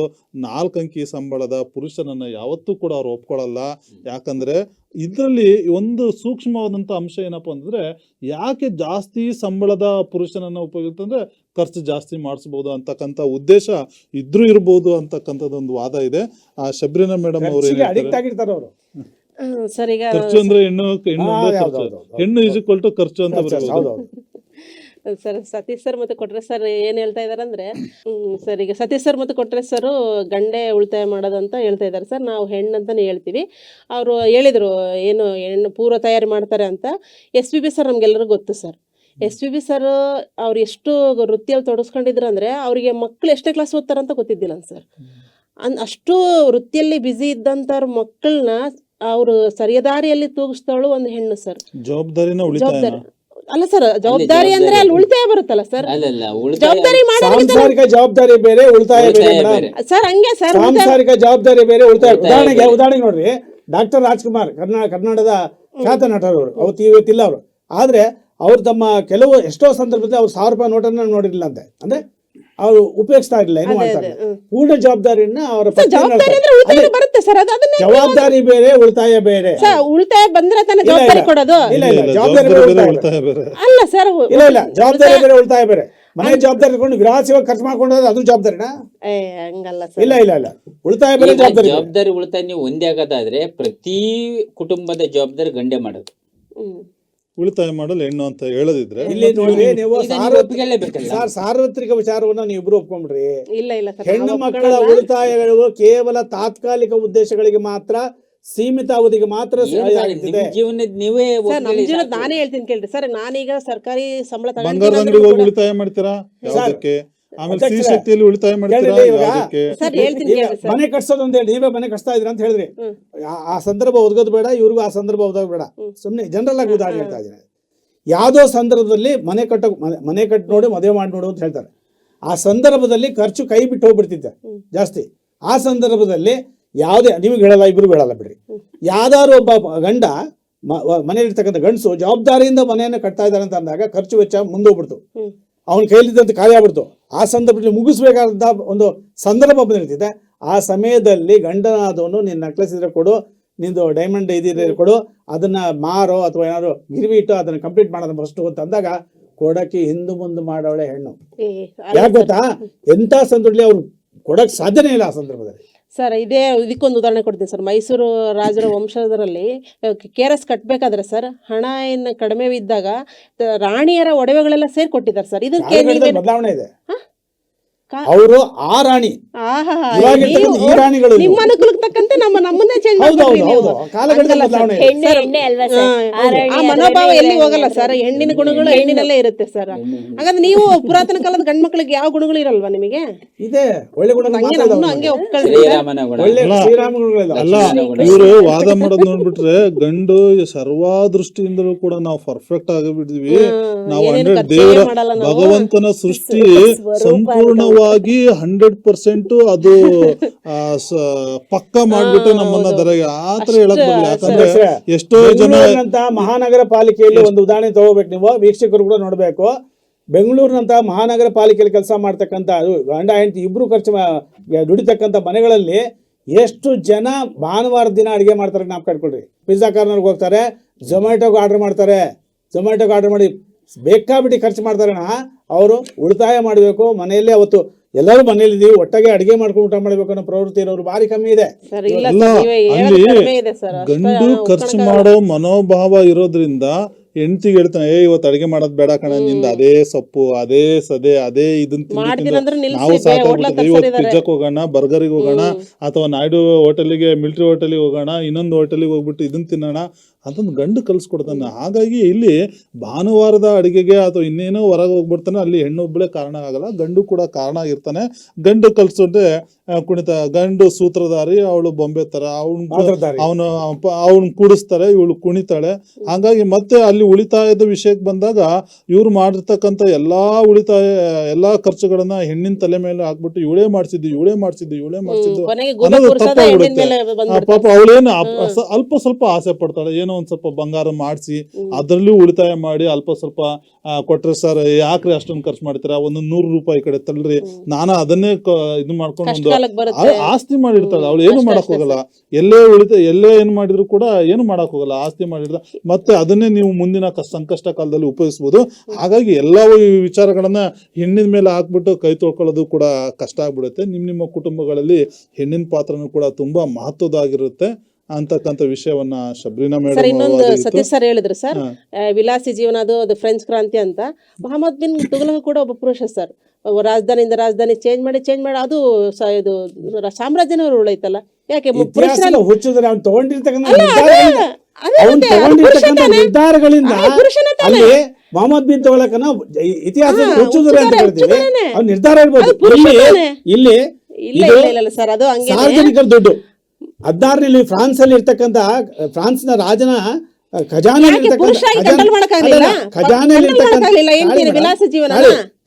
ನಾಲ್ಕಂಕಿ ಸಂಬಳದ ಪುರುಷನನ್ನ ಯಾವತ್ತೂ ಕೂಡ ಅವ್ರು ಒಪ್ಕೊಳ್ಳಲ್ಲ ಯಾಕಂದ್ರೆ ಇದರಲ್ಲಿ ಒಂದು ಸೂಕ್ಷ್ಮವಾದಂಥ ಅಂಶ ಏನಪ್ಪ ಅಂತಂದ್ರೆ ಯಾಕೆ ಜಾಸ್ತಿ ಸಂಬಳದ ಪುರುಷನನ್ನ ಉಪಯೋಗಿಸ್ತಂದ್ರೆ ಖರ್ಚು ಜಾಸ್ತಿ ಮಾಡಿಸ್ಬೋದು ಅಂತಕ್ಕಂಥ ಉದ್ದೇಶ ಇದ್ರೂ ಇರ್ಬೋದು ಅಂತಕ್ಕಂಥದ್ದು ಒಂದು ವಾದ ಇದೆ. ಆ ಶಬ್ರಿನ ಮೇಡಮ್ ಅವರು ಖರ್ಚಿಗೆ ಅಡಿಕ್ಟ್ ಆಗಿರ್ತಾರೆ ಅವರು. ಸರ್ ಈಗ ಖರ್ಚು ಅಂದ್ರೆ ಹೆಣ್ಣು ಹೆಣ್ಣು ಅಂದ್ರೆ ಹೌದು, ಖರ್ಚು. ಅಂತ ಬರ್ಬೋದು ಸರ್ ಸತೀಶ್ ಸರ್ ಮತ್ತೆ ಕೊಟ್ರೆ ಸರ್ ಏನು ಹೇಳ್ತಾ ಇದ್ದಾರೆ ಅಂದ್ರೆ ಸರ್ ಈಗ ಸತೀಶ್ ಸರ್ ಮತ್ತೆ ಕೊಟ್ರೆ ಸರ್ ಗಂಡೆ ಉಳಿತಾಯ ಮಾಡೋದಂತ ಹೇಳ್ತಾ ಇದ್ದಾರೆ ಸರ್ ನಾವು ಹೆಣ್ಣು ಅಂತಾನೆ ಹೇಳ್ತೀವಿ. ಅವರು ಹೇಳಿದರು ಏನು ಹೆಣ್ಣು ಪೂರ್ವ ತಯಾರಿ ಮಾಡ್ತಾರೆ ಅಂತ. ಎಸ್ ಪಿ ಬಿ ಸರ್ ನಮಗೆಲ್ಲರಿಗೂ ಗೊತ್ತು sir. S P B sir ಅವ್ರು ಎಷ್ಟು ವೃತ್ತಿಯಲ್ಲಿ ತೊಡಸ್ಕೊಂಡಿದ್ರು ಅಂದ್ರೆ ಅವರಿಗೆ ಮಕ್ಕಳು ಎಷ್ಟೇ ಕ್ಲಾಸ್ ಓದ್ತಾರಂತ ಗೊತ್ತಿದ್ದಿಲ್ಲ ಸರ್. ಅನ್ ಅಷ್ಟು ವೃತ್ತಿಯಲ್ಲಿ ಬ್ಯುಸಿ ಇದ್ದಂಥವ್ರ ಮಕ್ಕಳನ್ನ ಅವರು ಸರಿಯದಾರಿಯಲ್ಲಿ ತೂಗಿಸ್ತಾಳು ಒಂದು ಹೆಣ್ಣು ಸರ್. ಜವಾಬ್ದಾರಿನ ಜವಾಬ್ದಾರಿ. ಅಲ್ಲ ಸರ್ ಜವಾಬ್ದಾರಿ ಅಂದ್ರೆ ಅಲ್ಲಿ ಉಳಿತಾಯ ಬರುತ್ತಲ್ಲ ಸರ್ ಅಲ್ಲಲ್ಲ ಉಳಿತಾಯ ಜವಾಬ್ದಾರಿ ಸಾಂಸಾರಿಕ ಜವಾಬ್ದಾರಿ ಬೇರೆ ಉಳಿತಾಯ ಬೇರೆ ಉಳಿತಾಯ ಮೇಡಮ್ ಬೇರೆ. ಸರ್ ಹಂಗೆ ಸರ್ ಮತ್ತೆ ಸಾಂಸಾರಿಕ ಜವಾಬ್ದಾರಿ ಬೇರೆ ಉಳಿತಾಯ ಉಳಿತಾಯ ಉದಾಹರಣೆಗೆ. ಉದಾಹರಣೆಗೆ ನೋಡ್ರಿ ಡಾಕ್ಟರ್ ರಾಜ್ಕುಮಾರ್ ಕರ್ನಾ ಕನ್ನಡದ ಖ್ಯಾತ ನಟರವರು ಅವತ್ತು ಇವತ್ತಿಲ್ಲ ಅವರು. ಆದ್ರೆ ಅವ್ರು ತಮ್ಮ ಕೆಲವು ಎಷ್ಟೋ ಸಂದರ್ಭದಲ್ಲಿ ಅವ್ರು ಸಾವಿರ ರೂಪಾಯಿ ನೋಟನ್ನ ನೋಡಿರ್ಲಿಲ್ಲ ಅಂತೆ. ಅಂದ್ರೆ ಅವರು ಉಪಯೋಗಿಸ್ತಾ ಇರಲಿಲ್ಲ ಏನು ಮಾಡ್ತಾ ಅದೇ ಪೂರ್ಣ ಜವಾಬ್ದಾರಿಯನ್ನ ಅವರ ಜವಾಬ್ದಾರಿ. ಅಂದ್ರೆ ಉಳಿತಾಯ ಬರುತ್ತೆ ಸರ್ ಅದು ಅದನ್ನೇ ಜವಾಬ್ದಾರಿ ಬೇರೆ ಉಳಿತಾಯ ಬೇರೆ. ಸರ್ ಉಳಿತಾಯ ಬಂದ್ರೆ ತಾನೇ ಇಲ್ಲ, ಜವಾಬ್ದಾರಿ ಇಲ್ಲ. ಕೊಡೋದು? ಇಲ್ಲ, ಇಲ್ಲ, ಇಲ್ಲ, ಜವಾಬ್ದಾರಿ ಬೇರೆ ಉಳಿತಾಯ ಬೇರೆ. ಅಲ್ಲ ಸರ್ ಇಲ್ಲ ಇಲ್ಲ. ಜವಾಬ್ದಾರಿ ಬೇರೆ ಉಳಿತಾಯ ಬೇರೆ. ಮನೆ ಜವಾಬ್ದಾರಿ ತಗೊಂಡು ವಿರಾಸವಾಗಿ ಖರ್ಚು ಮಾಡ್ಕೊಂಡ್ರೆ ಅದು ಜವಾಬ್ದಾರಿನಾ? ಏ ಹಂಗಲ್ಲ ಸರ್. ಇಲ್ಲ ಇಲ್ಲ ಇಲ್ಲ. ಉಳಿತಾಯ ಬೇರೆ ಜವಾಬ್ದಾರಿ ಜವಾಬ್ದಾರಿ ಉಳಿತಾಯ ನೀವು ಒಂದೇ ಆಗೋದಾದ್ರೆ ಪ್ರತಿ ಕುಟುಂಬದ ಜವಾಬ್ದಾರಿ ಗಂಡೆ ಮಾಡೋದು. ಉಳಿತಾಯ ಮಾಡಲು ಹೆಣ್ಣು ಅಂತ ಹೇಳದಿದ್ರೆ ಇಲ್ಲಿ ನೋಡ್ರಿ ನೀವು ಈಗ ನೀವು ಸಾರ್ವತ್ರಿಕ ಒಪ್ಪಿಗೆಳ್ಳೇಬೇಕಲ್ಲ ಸಾರ್ ಸಾರ್ವತ್ರಿಕ ವಿಚಾರವನ್ನ ನೀವು ಇಬ್ರು ಒಪ್ಕೊಂಡ್ರಿ. ಇಲ್ಲ ಇಲ್ಲ ಸರ್ ಹೆಣ್ಣು ಮಕ್ಕಳ ಉಳಿತಾಯಗಳು ಕೇವಲ ತಾತ್ಕಾಲಿಕ ಉದ್ದೇಶಗಳಿಗೆ ಮಾತ್ರ ಸೀಮಿತ ಅವಧಿಗೆ ಮಾತ್ರ ಏನ್ ಸರ್, ಆಗ್ತಿದೆ. ನಿಮ್ ಜೀವನದ ನೀವೇ ಸರ್ ನಮ್ ಒಪ್ಕೊಳ್ಳಿ ಜೀವನ ಸಾಕು. ನಾನೇ ಹೇಳ್ತೀನಿ ಕೇಳ್ರಿ. ಸರ್ ನಾನೀಗ ಸರ್ಕಾರಿ ಸಂಬಳ ಬಂಗಾರದ ತಗೊಂಡಿದ್ದೀನಿ ಅಂಗಡಿಗೆ ಹೋಗಿ ಕೂಡ- ಉಳಿತಾಯ ಮಾಡ್ತೀರಾ? ಯಾವ್ದಕ್ಕೆ? ಆಮೇಲೆ ಸಿ ಶಕ್ತಿಯಲ್ಲಿ ಉಳಿತಾಯ ಮಾಡ್ತೀರಾ ಕೇಳಿಲ್ಲಿ ಯಾವ್ದಕ್ಕೆ? ಸರ್ ಹೇಳ್ತೀನಿ ಈಗ ಸರ್. ಮನೆ ಕಟ್ಸೋದು ಅಂತ ಹೇಳಿ ನೀವೇ ಮನೆ ಕಟ್ತಾ ಇದ್ರ ಅಂತ ಹೇಳಿದ್ರಿ. ಆ- ಆ ಸಂದರ್ಭ ಒದಗೋದು ಬೇಡ ಇವ್ರಿಗೂ ಆ ಸಂದರ್ಭ ಒದಗೋದು ಬೇಡ. ಸುಮ್ಮನೆ ಜನರಲ್ ಆಗಿ ಉದಾಹರಣೆ ಹೇಳ್ತಾ ಇದ್ದೀನಿ. ಯಾವುದೋ ಸಂದರ್ಭದಲ್ಲಿ ಮನೆ ಕಟ್ಟ ಮನೆ- ಮನೆ ಕಟ್ಟಿ ನೋಡಿ ಮದುವೆ ಮಾಡಿ ನೋಡು ಅಂತ ಹೇಳ್ತಾರೆ. ಆ ಸಂದರ್ಭದಲ್ಲಿ ಖರ್ಚು ಕೈ ಬಿಟ್ಟು ಹೋಗ್ಬಿಡ್ತಿದ್ದೆ ಜಾಸ್ತಿ. ಆ ಸಂದರ್ಭದಲ್ಲಿ ಯಾವುದೇ ನಿಮಗೆ ಹೇಳಲ್ಲ ಇಬ್ರು ಹೇಳಲ್ಲ ಬಿಡ್ರಿ. ಯಾವ್ದಾದ್ರು ಒಬ್ಬ ಗಂಡ ಮ- ವ- ಮನೆಯಲ್ಲಿರ್ತಕ್ಕಂಥ ಗಂಡಸು ಜವಾಬ್ದಾರಿಯಿಂದ ಮನೆಯನ್ನು ಕಟ್ತಾ ಇದ್ದಾರೆ ಅಂತ ಅಂದಾಗ ಖರ್ಚು ವೆಚ್ಚ ಮುಂದೋಗ್ಬಿಡ್ತು. ಅವನ ಕೈಲಿದ್ದಂತ ಕಾರ್ಯ ಆಗ್ಬಿಡ್ತು. ಆ ಸಂದರ್ಭದಲ್ಲಿ ಮುಗಿಸ್ಬೇಕಾದಂಥ ಒಂದು ಸಂದರ್ಭ ಬಂದಿರ್ತಿದೆ ಆ ಸಮಯದಲ್ಲಿ ಗಂಡನಾದವನು ನೀನು ನೆಕ್ಲೆಸ್ ಇದ್ರೆ ಕೊಡು ನಿಂದು ಡೈಮಂಡ್ ಇದ್ರೆ ಕೊಡು ಅದನ್ನ ಮಾರೋ ಅಥವಾ ಏನಾದ್ರು ಗಿರಿವಿ ಇಟ್ಟು ಅದನ್ನ ಕಂಪ್ಲೀಟ್ ಮಾಡೋದು ಫಸ್ಟ್ ಅಂತ ಅಂದಾಗ ಕೊಡಕ್ಕೆ ಹಿಂದು ಮುಂದೆ ಮಾಡೋಳೆ ಹೆಣ್ಣು. ಯಾಕೆ ಗೊತ್ತಾ? ಎಂತ ಸಂದರ್ಭದಲ್ಲಿ ಅವ್ರು ಕೊಡಕ್ ಸಾಧ್ಯನೇ ಇಲ್ಲ ಆ ಸಂದರ್ಭದಲ್ಲಿ. ಸರ್ ಇದೇ ಇದಕ್ಕೊಂದು ಉದಾಹರಣೆ ಕೊಡ್ತೀನಿ ಸರ್. ಮೈಸೂರು ರಾಜರ ವಂಶದರಲ್ಲಿ ಕೆ ಆರ್ ಎಸ್ ಕಟ್ಟಬೇಕಾದ್ರೆ ಸರ್ ಹಣ ಏನು ಕಡಿಮೆ ಇದ್ದಾಗ ರಾಣಿಯರ ಒಡವೆಗಳೆಲ್ಲ ಸೇರ್ಕೊಟ್ಟಿದ್ದಾರೆ ಸರ್. ಇದಕ್ಕೆ ಬದಲಾವಣೆ ಇದೆ. ಅವರು ಆ ರಾಣಿ. ಆಹಾ, ನೀವು- ಇರ್ತಕ್ಕಂಥ ಈ ರಾಣಿಗಳು ನಿಮ್ಮ ಅನುಕೂಲಕ್ಕೆ ತಕ್ಕಂತೆ ನಮ್ಮ ನಮ್ಮನ್ನೇ ಚೇಂಜ್ ಹೌದು ಹೌದು ಹೌದು. ಕಾಲಘಟ್ಟದಲ್ಲಿ ಬದಲಾವಣೆ ಎಣ್ಣೆ ಅಲ್ವಾ ಸರ್? ಆ ಮನೋಭಾವ ಎಲ್ಲಿ ಹೋಗಲ್ಲ ಸರ್. ಹೆಣ್ಣಿನ ಗುಣಗಳು ಹೆಣ್ಣು. ಹೆಣ್ಣಿನಲ್ಲೇ ಇರುತ್ತೆ ಸರ್. ಹಾಗಾದ್ರೆ ನೀವು ಪುರಾತನ ಕಾಲದ ಗಂಡ್ ಮಕ್ಳಿಗೆ ಯಾವ ಗುಣಗಳು ಇರಲ್ವಾ ನಿಮಗೆ? ಇದೆ. ಒಳ್ಳೆ ಗುಣ ಹಂಗೆ ನಮ್ಮನ್ನು ಹಂಗೆ ಒಪ್ಕೊಳ್ರಿ ಇವರು ವಾದ ಮಾಡೋದ್ ನೋಡ್ಬಿಟ್ರೆ ಗಂಡು ಸರ್ವಾ ದೃಷ್ಟಿಯಿಂದಲೂ ಕೂಡ ನಾವು ಪರ್ಫೆಕ್ಟ್ ಆಗಿಬಿಟ್ಟಿದ್ವಿ ನಾವು ದೇವರ ಮಾಡಲ್ಲ ನಾವು. ಭಗವಂತನ ಸೃಷ್ಟಿ ಸ್ವರೂಪ ಸಂಪೂರ್ಣವಾಗಿ ಹಂಡ್ರೆಡ್ ಪರ್ಸೆಂಟ್ ಅದು ಪಕ್ಕ ಮಾಡ್ಬಿಟ್ಟು ನಮ್ಮನ್ನ ದರ ದರಗೆ ಆತರ ಹೇಳಕ್ ಬರಲ್ಲ. ಯಾಕಂದ್ರೆ ಎಷ್ಟೋ ಜನ ಮಹಾನಗರ ಪಾಲಿಕೆಯಲ್ಲಿ ಒಂದು ಉದಾಹರಣೆ ತಗೋಬೇಕು ನೀವು. ವೀಕ್ಷಕರು ಕೂಡ ನೋಡ್ಬೇಕು. ಬೆಂಗಳೂರಿನಂತ ಮಹಾನಗರ ಪಾಲಿಕೆಯಲ್ಲಿ ಕೆಲಸ ಮಾಡ್ತಕ್ಕಂತ ಅದು ಗಂಡ ಹೆಂಡತಿ ಇಬ್ರು ಖರ್ಚು ದುಡಿತಕ್ಕಂಥ ಮನೆಗಳಲ್ಲಿ ಎಷ್ಟು ಜನ ಭಾನುವಾರ ದಿನ ಅಡುಗೆ ಮಾಡ್ತಾರೆ ನಾವು ಕಟ್ಕೊಳ್ರಿ ಪಿಜ್ಜಾ ಕಾರ್ನರ್ಗೆ ಹೋಗ್ತಾರೆ ಝೊಮ್ಯಾಟೋಗೆ ಆರ್ಡರ್ ಮಾಡ್ತಾರೆ. ಝೊಮ್ಯಾಟೋಗೆ ಆರ್ಡರ್ ಮಾಡಿ ಬೇಕಾಬಿಟ್ಟು ಖರ್ಚು ಮಾಡ್ತಾರೆ ಅವರು ಉಳಿತಾಯ ಮಾಡಬೇಕು ಮನೆಯಲ್ಲೇ ಅವತ್ತು ಎಲ್ಲರೂ ಮನೆಯಲ್ಲಿದ್ದೀವಿ ಒಟ್ಟಾಗೆ ಅಡಿಗೆ ಮಾಡ್ಕೊಂಡು ಊಟ ಮಾಡಬೇಕು ಅನ್ನೋ ಪ್ರವೃತ್ತಿ ಇರೋರು ಭಾರಿ ಕಮ್ಮಿ ಇದೆ. ಗಂಡು ಖರ್ಚು ಮಾಡೋ ಮನೋಭಾವ ಇರೋದ್ರಿಂದ ಹೆಂಡತಿಗೆ ಹೇಳ್ತಾನೆ ಏ ಇವತ್ತು ಅಡಿಗೆ ಮಾಡೋದ್ ಬೇಡ ಕಣ ನಿಂದ ಅದೇ ಸೊಪ್ಪು ಅದೇ ಸದೆ ಅದೇ ಇದನ್ ನಾವು ಬೇ- ಹೋಟ್ಲ ಸಾಕಾಗ್ಬಿಟ್ಟಿದೆ ಇವತ್ತು. ಪಿಜ್ಜಾಕ್ ಹೋಗೋಣ ಬರ್ಗರಿಗೆ ಹೋಗೋಣ ಅಥವಾ ನಾಯ್ಡು ಹೋಟೆಲಿಗೆ ಮಿಲ್ಟ್ರಿ ಹೋಟೆಲಿಗೆ ಹೋಗೋಣ ಇನ್ನೊಂದು ಹೋಟೆಲಿಗೆ ಹೋಗ್ಬಿಟ್ಟು ಇದನ್ನ ತಿನ್ನೋಣ ಅದೊಂದು ಗಂಡು ಕಲಿಸ್ಕೊಡ್ತಾನೆ. ಹಾಗಾಗಿ ಇಲ್ಲಿ ಭಾನುವಾರದ ಅಡಿಗೆಗೆ ಅಥವಾ ಇನ್ನೇನೋ ಹೊರಗೆ ಹೋಗ್ಬಿಡ್ತಾನೆ ಅಲ್ಲಿ ಹೆಣ್ಣು ಒಬ್ಬಳೇ ಕಾರಣ ಆಗಲ್ಲ. ಗಂಡು ಕೂಡ ಕಾರಣ ಆಗಿರ್ತಾನೆ. ಗಂಡು ಕಲ್ಸೋದ್ರೆ ಕುಣಿತ ಗಂಡು ಸೂತ್ರಧಾರಿ ಅವಳು ಬೊಂಬೆ ತರ ಅವನು. ಅವನು ಅವನು ಕೂಡಿಸ್ತಾರೆ ಇವಳು ಕುಣಿತಾಳೆ. ಹಾಗಾಗಿ ಮತ್ತೆ ಅಲ್ಲಿ ಉಳಿತಾಯದ ವಿಷಯಕ್ಕೆ ಬಂದಾಗ ಇವ್ರು ಮಾಡಿರ್ತಕ್ಕಂಥ ಎಲ್ಲಾ ಉಳಿತಾಯ ಎಲ್ಲಾ ಖರ್ಚುಗಳನ್ನ ಹೆಣ್ಣಿನ ತಲೆ ಮೇಲೆ ಹಾಕ್ಬಿಟ್ಟು ಇವಳೇ ಮಾಡಿಸಿದ್ದು ಇವಳೇ ಮಾಡಿಸಿದ್ದು ಇವಳೇ ಮಾಡಿಸಿದ್ದು ಅನ್ನೋದು ತಪ್ಪಾಗ್ಬಿಡುತ್ತೆ. ಪಾಪ ಅವಳೇನು ಅಲ್ಪ ಸ್ವಲ್ಪ ಆಸೆ ಪಡ್ತಾಳೆ. ಏನೋ ಒಂದ್ ಸ್ವಲ್ಪ ಬಂಗಾರ ಮಾಡಿಸಿ ಅದರಲ್ಲೂ ಉಳಿತಾಯ ಮಾಡಿ ಅಲ್ಪ ಸ್ವಲ್ಪ ಕೊಟ್ರೆ ಸರ್ ಯಾಕ್ರಿ ಅಷ್ಟೊಂದು ಖರ್ಚು ಮಾಡ್ತೀರಾ? ಒಂದು ನೂರು ರೂಪಾಯಿ ಕಡೆ ತಳ್ಳ್ರಿ ನಾನು ಅದನ್ನೇ ಇದು ಮಾಡ್ಕೊಂಡು ಒಂದು ಆಸ್ತಿ ಮಾಡಿರ್ತಾಳೆ ಅವಳು ಏನು ಮಾಡಕ್ ಹೋಗಲ್ಲ. ಎಲ್ಲೇ ಉಳಿತ ಎಲ್ಲೇ ಏನ್ ಮಾಡಿದ್ರು ಕೂಡ ಏನು ಮಾಡಕ್ ಹೋಗಲ್ಲ. ಆಸ್ತಿ ಮಾಡಿರ್ತ ಮತ್ತೆ ಅದನ್ನೇ ನೀವು ಮುಂದಿನ ಕಷ್ಟ ಸಂಕಷ್ಟ ಕಾಲದಲ್ಲಿ ಉಪಯೋಗಿಸಬಹುದು ಹಾಗಾಗಿ ಎಲ್ಲಾ ಈ ವಿಚಾರಗಳನ್ನ ಹೆಣ್ಣಿನ ಮೇಲೆ ಹಾಕ್ಬಿಟ್ಟು ಕೈ ತೊಳ್ಕೊಳ್ಳೋದು ಕೂಡ ಕಷ್ಟ ಆಗ್ಬಿಡುತ್ತೆ. ನಿಮ್ ನಿಮ್ಮ ಕುಟುಂಬಗಳಲ್ಲಿ ಹೆಣ್ಣಿನ ಪಾತ್ರನೂ ಕೂಡ ತುಂಬಾ ಮಹತ್ವದಾಗಿರುತ್ತೆ ಅಂತಕ್ಕಂಥ ವಿಷಯವನ್ನ ಶಬ್ರಿನಾ ಸರ್ ಮೇಡಮ್ ಇನ್ನೊಂದು ಸತೀಶ್ ಸರ್ ಹೇಳಿದ್ರು ಸರ್. ವಿಲಾಸಿ ಜೀವನ ಅದು ಅದು ಫ್ರೆಂಚ್ ಕ್ರಾಂತಿ ಅಂತ. ಮೊಹಮ್ಮದ್ ಬಿನ್ ತುಗಲಕ್ ಕೂಡ ಒಬ್ಬ ಪುರುಷ ಸರ್. ರಾಜಧಾನಿಯಿಂದ ರಾಜಧಾನಿ ಚೇಂಜ್ ಮಾಡಿ ಚೇಂಜ್ ಮಾಡಿ ಅದು ಇದು ಸಾಮ್ರಾಜ್ಯನೇ ಉಳೈತಲ್ಲ. ಯಾಕೆ ನಿರ್ಧಾರಗಳಿಂದ? ಅಲ್ಲಿ. ಮೊಹಮ್ಮದ್ ಬಿನ್ ತಗೊಳಕನ ಇತಿಹಾಸ ಅಂತ ಹೇಳ್ತೀವಿ. ನಿರ್ಧಾರ ಇರ್ಬೋದು ಇಲ್ಲಿ ಇಲ್ಲಿ ಸಾರ್ವಜನಿಕರ ದುಡ್ಡು. ಹದಿನಾರರಲ್ಲಿ ಫ್ರಾನ್ಸ್ ಅಲ್ಲಿ ಇರ್ತಕ್ಕಂಥ ಫ್ರಾನ್ಸ್ನ ರಾಜನ ಖಜಾನೆ ಯಾಕೆ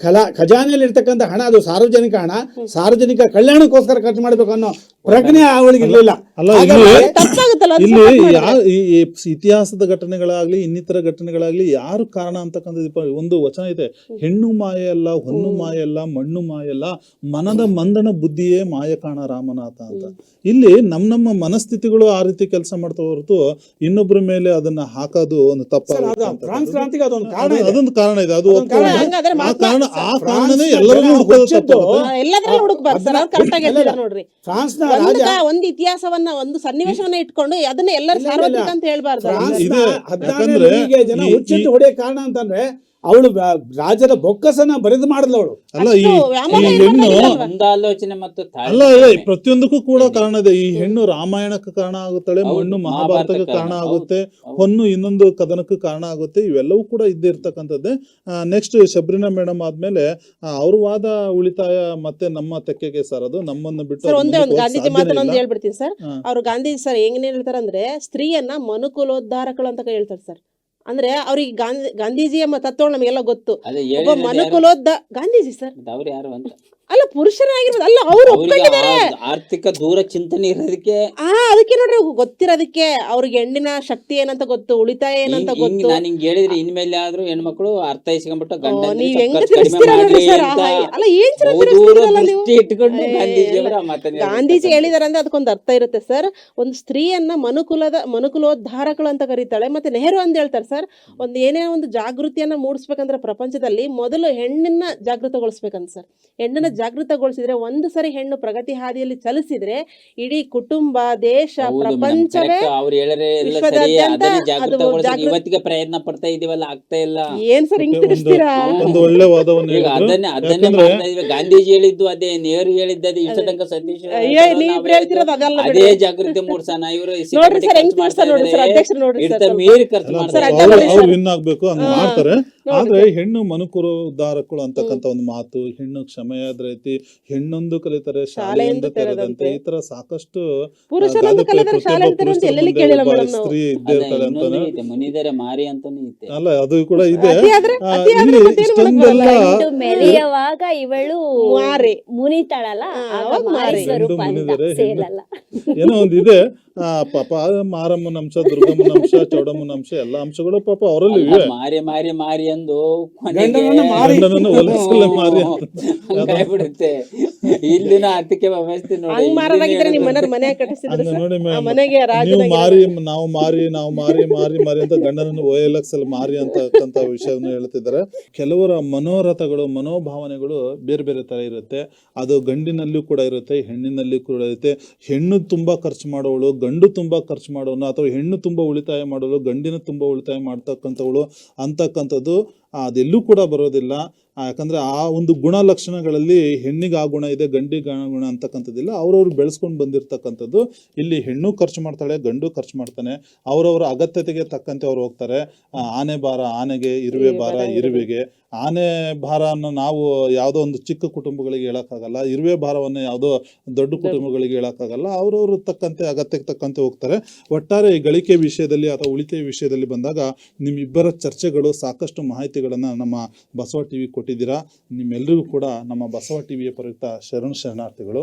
ಕಲಾ ಖಜಾನೆಯಲ್ಲಿ ಇರ್ತಕ್ಕಂಥ ಹಣ ಅದು ಸಾರ್ವಜನಿಕ ಹಣ ಸಾರ್ವಜನಿಕ ಕಲ್ಯಾಣಕ್ಕೋಸ್ಕರ ಖರ್ಚು ಮಾಡಬೇಕು ಅನ್ನೋ ಪ್ರಜ್ಞೆ ಅವಳಿಗೆ ಇರಲಿಲ್ಲ. ಅಲ್ಲ ಇಲ್ಲಿ ಇತಿಹಾಸದ ಘಟನೆಗಳಾಗ್ಲಿ ಇನ್ನಿತರ ಘಟನೆಗಳಾಗ್ಲಿ ಯಾರು ಕಾರಣ ಅಂತಕ್ಕಂಥದ್ದು ಒಂದು ವಚನ ಇದೆ ಹೆಣ್ಣು ಮಾಯ ಅಲ್ಲ ಹೊನ್ನು ಮಾಯ ಅಲ್ಲ ಮಣ್ಣು ಮಾಯ ಅಲ್ಲ ಮನದ ಮಂದನ ಬುದ್ಧಿಯೇ ಮಾಯ ಕಾಣ ರಾಮನಾಥ ಅಂತ. ಇಲ್ಲಿ ನಮ್ಮ ನಮ್ಮ ಮನಸ್ಥಿತಿಗಳು ಆ ರೀತಿ ಕೆಲಸ ಮಾಡ್ತಾ ಹೊರತು ಇನ್ನೊಬ್ಬರ ಮೇಲೆ ಅದನ್ನ ಹಾಕೋದು ಒಂದು ತಪ್ಪ ಅದೊಂದು ಕಾರಣ ಇದೆ. ಕಾರಣ ಇದೆ. ಅದು ಆ ಕಾರಣ ಕಾರಣ ಆ ಕಾರಣನೇ ಎಲ್ಲದ್ರಲ್ಲೂ ಹುಡುಕ್ಬಾರ್ದು ಸರ್. ಅವ್ರು. ನೋಡ್ರಿ. ಒಂದು ರಾಜ ಕ- ಒಂದು ಇತಿಹಾಸವನ್ನ ಒಂದು ಸನ್ನಿವೇಶವನ್ನ ಇಟ್ಕೊಂಡು ಅದನ್ನ ಎಲ್ಲರೂ ಸಾರ್ವತ್ರಿಕ ಅಂತ ಹೇಳ್ಬಾರ್ದು. ಇದೆ. ಯಾಕಂದ್ರೆ ಜನ ಹುಚ್ಚಿಟ್ಟು ಹೊಡೆಯ ಕಾರಣ ಅಂತಂದ್ರೆ ಅವಳು ರಾಜರ ಬೊಕ್ಕಸನ ಬರೆದು ಮಾಡಲವಳು ಅವಳು. ಅಲ್ಲ ಈ ಹೆಣ್ಣು? ಮುಂದಾಲೋಚನೆ ಮತ್ತು ಅಲ್ಲ ಅಲ್ಲ ಪ್ರತಿಯೊಂದಕ್ಕೂ ಕೂಡ ಕಾರಣ ಇದೆ. ಈ ಹೆಣ್ಣು ರಾಮಾಯಣಕ್ಕೆ ಕಾರಣ ಆಗುತ್ತಾಳೆ ಮಣ್ಣು ಮಹಾಭಾರತಕ್ಕೆ ಕಾರಣ. ಆಗುತ್ತೆ. ಹೊನ್ನು ಇನ್ನೊಂದು ಕದನಕ್ಕೆ ಕಾರಣ ಆಗುತ್ತೆ ಇವೆಲ್ಲವೂ ಕೂಡ ಇದ್ದೇ ಇರ್ತಕ್ಕಂಥದ್ದೇ. ನೆಕ್ಸ್ಟ್ ಶಬ್ರಿನಾ ಮೇಡಮ್ ಆದ್ಮೇಲೆ ಆ, ಅವ್ರ ವಾದ ಉಳಿತಾಯ ಮತ್ತೆ ನಮ್ಮ ತೆಕ್ಕೆಗೆ ಸರ್ ಅದು. ನಮ್ಮನ್ನು ಬಿಟ್ಟು ಸರ್ ಒಂದೇ ಒಂದು ಗಾಂಧೀಜಿ ಮಾತನ್ನೊಂದು. ಹೇಳ್ಬಿಡ್ತೀನಿ ಸರ್. ಅವ್ರು ಗಾಂಧೀಜಿ ಸರ್ ಹೆಂಗ್ ಹೇಳ್ತಾರೆ ಅಂದ್ರೆ ಸ್ತ್ರೀಯನ್ನ ಮನುಕುಲೋದ್ಧಾರಕಳು ಅಂತ ಹೇಳ್ತಾರೆ ಸರ್. ಅಂದ್ರೆ ಅವ್ರಿಗೆ ಗಾಂಧಿ ಗಾಂಧೀಜಿ ಎಂಬ ತತ್ವ ನಮಗೆಲ್ಲ ಗೊತ್ತು. ಒಬ್ಬ ಹೇಳಿರೋದು ಗಾಂಧೀಜಿ ಸರ್. ಅವ್ರು ಯಾರು ಅಂತ? ಅಲ್ಲ ಪುರುಷರೇ ಅಲ್ಲ ಅವ್ರು ಒಪ್ಕೊಂಡಿದ್ದಾರೆ. ಆರ್ಥಿಕ ದೂರ ಚಿಂತನೆ ಇರೋದಕ್ಕೆ ಆ ಅದಕ್ಕೆ ನೋಡ್ರಿ ಗೊತ್ತಿರೋದಕ್ಕೆ ಅವ್ರಿಗೆ ಹೆಣ್ಣಿನ ಶಕ್ತಿ ಏನಂತ ಗೊತ್ತು ಉಳಿತಾಯ ಏನಂತ ಗೊತ್ತು. ನಾನು ಹಿಂಗ್ ಹೇಳಿದ್ರೆ ಇನ್ಮೇಲೆ ಆದ್ರೂ ಹೆಣ್ಮಕ್ಳು ಅರ್ಥೈಸ್ಕೊಂಡ್ಬಿಟ್ಟು ಗಂಡ ನೀವ್ ಸ್ವಲ್ಪ ಹೆಂಗ ತಿಳಿಸ್ತೀರಾ ನೋಡ್ರಿ ಸರ್ ಅಲ್ಲ ಏನ್ ನೀವು? ಗಾಂಧೀಜಿ. ಹೇಳಿದಾರೆ ಅಂದ್ರೆ ಅದಕ್ಕೊಂದು ಅರ್ಥ ಇರುತ್ತೆ ಸರ್. ಒಂದು ಸ್ತ್ರೀಯನ್ನ ಮನುಕುಲದ ಮನುಕುಲೋದ್ಧಾರಕಳು ಅಂತ ಕರೀತಾಳೆ ಮತ್ತೆ ನೆಹರು ಅಂತ ಹೇಳ್ತಾರೆ ಸರ್ ಒಂದು ಏನೇ ಒಂದು ಜಾಗೃತಿಯನ್ನ ಮೂಡಿಸ್ಬೇಕಂದ್ರೆ ಪ್ರಪಂಚದಲ್ಲಿ ಮೊದಲು ಹೆಣ್ಣನ್ನ ಜಾಗೃತಗೊಳಿಸ್ಬೇಕಂತ ಸರ್. ಹೆಣ್ಣನ್ನ ಜಾಗೃತಗೊಳಿಸಿದ್ರೆ ಒಂದು ಸರಿ ಹೆಣ್ಣು ಪ್ರಗತಿ ಹಾದಿಯಲ್ಲಿ ಚಲಿಸಿದ್ರೆ ಇಡೀ ಕುಟುಂಬ ದೇಶ ಪ್ರಪಂಚವೇ ಇವತ್ತಿಗೆ ಪ್ರಯತ್ನ ಪಡ್ತಾ ಇದೀವಲ್ಲ ಆಗ್ತಾ ಇಲ್ಲ. ಏನ್ ಸರ್ ಹಿಂಗ್ ತಿಳಿಸ್ತೀರಾ ಒಂದು ಒಳ್ಳೆ ವಾದವನ್ನು ಈಗ ಅದನ್ನೇ ಅದನ್ನೇ ಯಾಕಂದ್ರೆ ಮಾಡ್ತಾ ಇದೀವಿ. ಗಾಂಧೀಜಿ ಹೇಳಿದ್ದು ಅದೇ ನೆಹರು ಹೇಳಿದ್ದು ಅದೇ. ಇಷ್ಟ ತನಕ ಸತೀಶ್ ಅದೇ ಜಾಗೃತಿ ಮೂಡ್ಸೋಣ. ಇವರು. ಮೀರಿ ಖರ್ಚು ಮಾಡ್ತಾರೆ. ಆದ್ರೆ ಹೆಣ್ಣು ಮನುಕುರು ಉದ್ಧಾರಕಳು ಅಂತಕ್ಕಂತ ಒಂದು ಮಾತು ಹೆಣ್ಣು ಕ್ಷಮೆಯಾದ ರೀತಿ ಹೆಣ್ಣೊಂದು ಕಲಿತರೆ ಶಾಲೆಯಿಂದ ತೆರೆದಂತೆ ಈ ತರ ಸಾಕಷ್ಟು ಸ್ತ್ರೀ ಇದ್ದೇ ಇರ್ತಾರೆ ಅಂತ ಐತೆ ಮಾರಿ ಅಂತಾನು ಐತೆ. ಅಲ್ಲ ಅದು ಕೂಡ ಇದೆ. ಮೆರೆಯುವಾಗ ಇವಳು ಮಾರಿ. ಮುನಿತಾಳಲ್ಲ ಏನೋ ಒಂದಿದೆ. ಪಾಪ ಮಾರಮ್ಮನ ಅಂಶ ದುರ್ಗಮ್ಮನ ಅಂಶ ಚೌಡಮ್ಮನ ಅಂಶ ಎಲ್ಲಾ ಅಂಶಗಳು ಪಾಪ ಅವರಲ್ಲಿ ಇವೆ. ಮಾರಿ ಮಾರಿ ಮಾರಿ ಅಂದು ಗಂಡನನ್ನ ಮಾರಿ. ಹಂಗಾಗ್ಬಿಡುತ್ತೆ. ಇಲ್ಲಿನ ಆರ್ಥಿಕ ವ್ಯವಸ್ಥೆ ನೋಡಿ ನೀವು ರಾಜನಾಗಿ ಮಾರಿ ನಾವು ಮಾರಿ ನಾವು ಮಾರಿ ಮಾರಿ ಮಾರಿ ಅಂತ ಗಂಡನನ್ನು ಓಯಲಕ್ಸಲ್ ಮಾರಿ ಅಂತಕ್ಕಂತ ವಿಷಯವನ್ನು ಹೇಳ್ತಿದ್ದಾರೆ. ಕೆಲವರ ಮನೋರಥಗಳು ಮನೋಭಾವನೆಗಳು ಬೇರೆ ಬೇರೆ ತರ ಇರುತ್ತೆ. ಅದು ಗಂಡಿನಲ್ಲೂ ಕೂಡ ಇರುತ್ತೆ ಹೆಣ್ಣಿನಲ್ಲಿ ಕೂಡ ಇರುತ್ತೆ. ಹೆಣ್ಣು ತುಂಬಾ ಖರ್ಚು ಮಾಡೋವಳು ಗಂಡು ತುಂಬ ಖರ್ಚು ಮಾಡೋನು ಅಥವಾ ಹೆಣ್ಣು ತುಂಬ ಉಳಿತಾಯ ಮಾಡಲು ಗಂಡಿನ ತುಂಬ ಉಳಿತಾಯ ಮಾಡ್ತಕ್ಕಂಥವಳು ಅಂತಕ್ಕಂಥದ್ದು, ಅದೆಲ್ಲೂ ಕೂಡ ಬರೋದಿಲ್ಲ. ಯಾಕಂದ್ರೆ ಆ ಒಂದು ಗುಣ ಲಕ್ಷಣಗಳಲ್ಲಿ ಹೆಣ್ಣಿಗೆ ಆ ಗುಣ ಇದೆ ಗಂಡಿಗೆ ಆ ಗುಣ ಅಂತಕ್ಕಂಥದ್ದಿಲ್ಲ. ಅವ್ರವ್ರು ಬೆಳೆಸ್ಕೊಂಡು ಬಂದಿರತಕ್ಕಂಥದ್ದು. ಇಲ್ಲಿ ಹೆಣ್ಣು ಖರ್ಚು ಮಾಡ್ತಾಳೆ ಗಂಡು ಖರ್ಚು ಮಾಡ್ತಾನೆ. ಅವರವ್ರ ಅಗತ್ಯತೆಗೆ ತಕ್ಕಂತೆ ಅವ್ರು ಹೋಗ್ತಾರೆ. ಆನೆ ಭಾರ ಆನೆಗೆ ಇರುವೆ ಭಾರ ಇರುವೆಗೆ. ಆನೆ ಭಾರವನ್ನು ನಾವು ಯಾವುದೋ ಒಂದು ಚಿಕ್ಕ ಕುಟುಂಬಗಳಿಗೆ ಹೇಳಕ್ಕಾಗಲ್ಲ. ಇರುವೆ ಭಾರವನ್ನು ಯಾವುದೋ ದೊಡ್ಡ ಕುಟುಂಬಗಳಿಗೆ ಹೇಳಕ್ಕಾಗಲ್ಲ. ಅವ್ರವ್ರ ತಕ್ಕಂತೆ ಅಗತ್ಯಕ್ಕೆ ತಕ್ಕಂತೆ ಹೋಗ್ತಾರೆ. ಒಟ್ಟಾರೆ ಈ ಗಳಿಕೆ ವಿಷಯದಲ್ಲಿ ಅಥವಾ ಉಳಿತಾಯ ವಿಷಯದಲ್ಲಿ ಬಂದಾಗ ನಿಮ್ಮಿಬ್ಬರ ಚರ್ಚೆಗಳು ಸಾಕಷ್ಟು ಮಾಹಿತಿಗಳನ್ನು ನಮ್ಮ ಬಸವ ಟಿವಿ ಕೊಟ್ಟಿದ್ದೀರಾ ನಿಮ್ಮೆಲ್ಲರಿಗೂ ಕೂಡ ನಮ್ಮ ಬಸವ ಟಿವಿಯ ಪ್ರಯುಕ್ತ ಶರಣ ಶರಣಾರ್ಥಿಗಳು.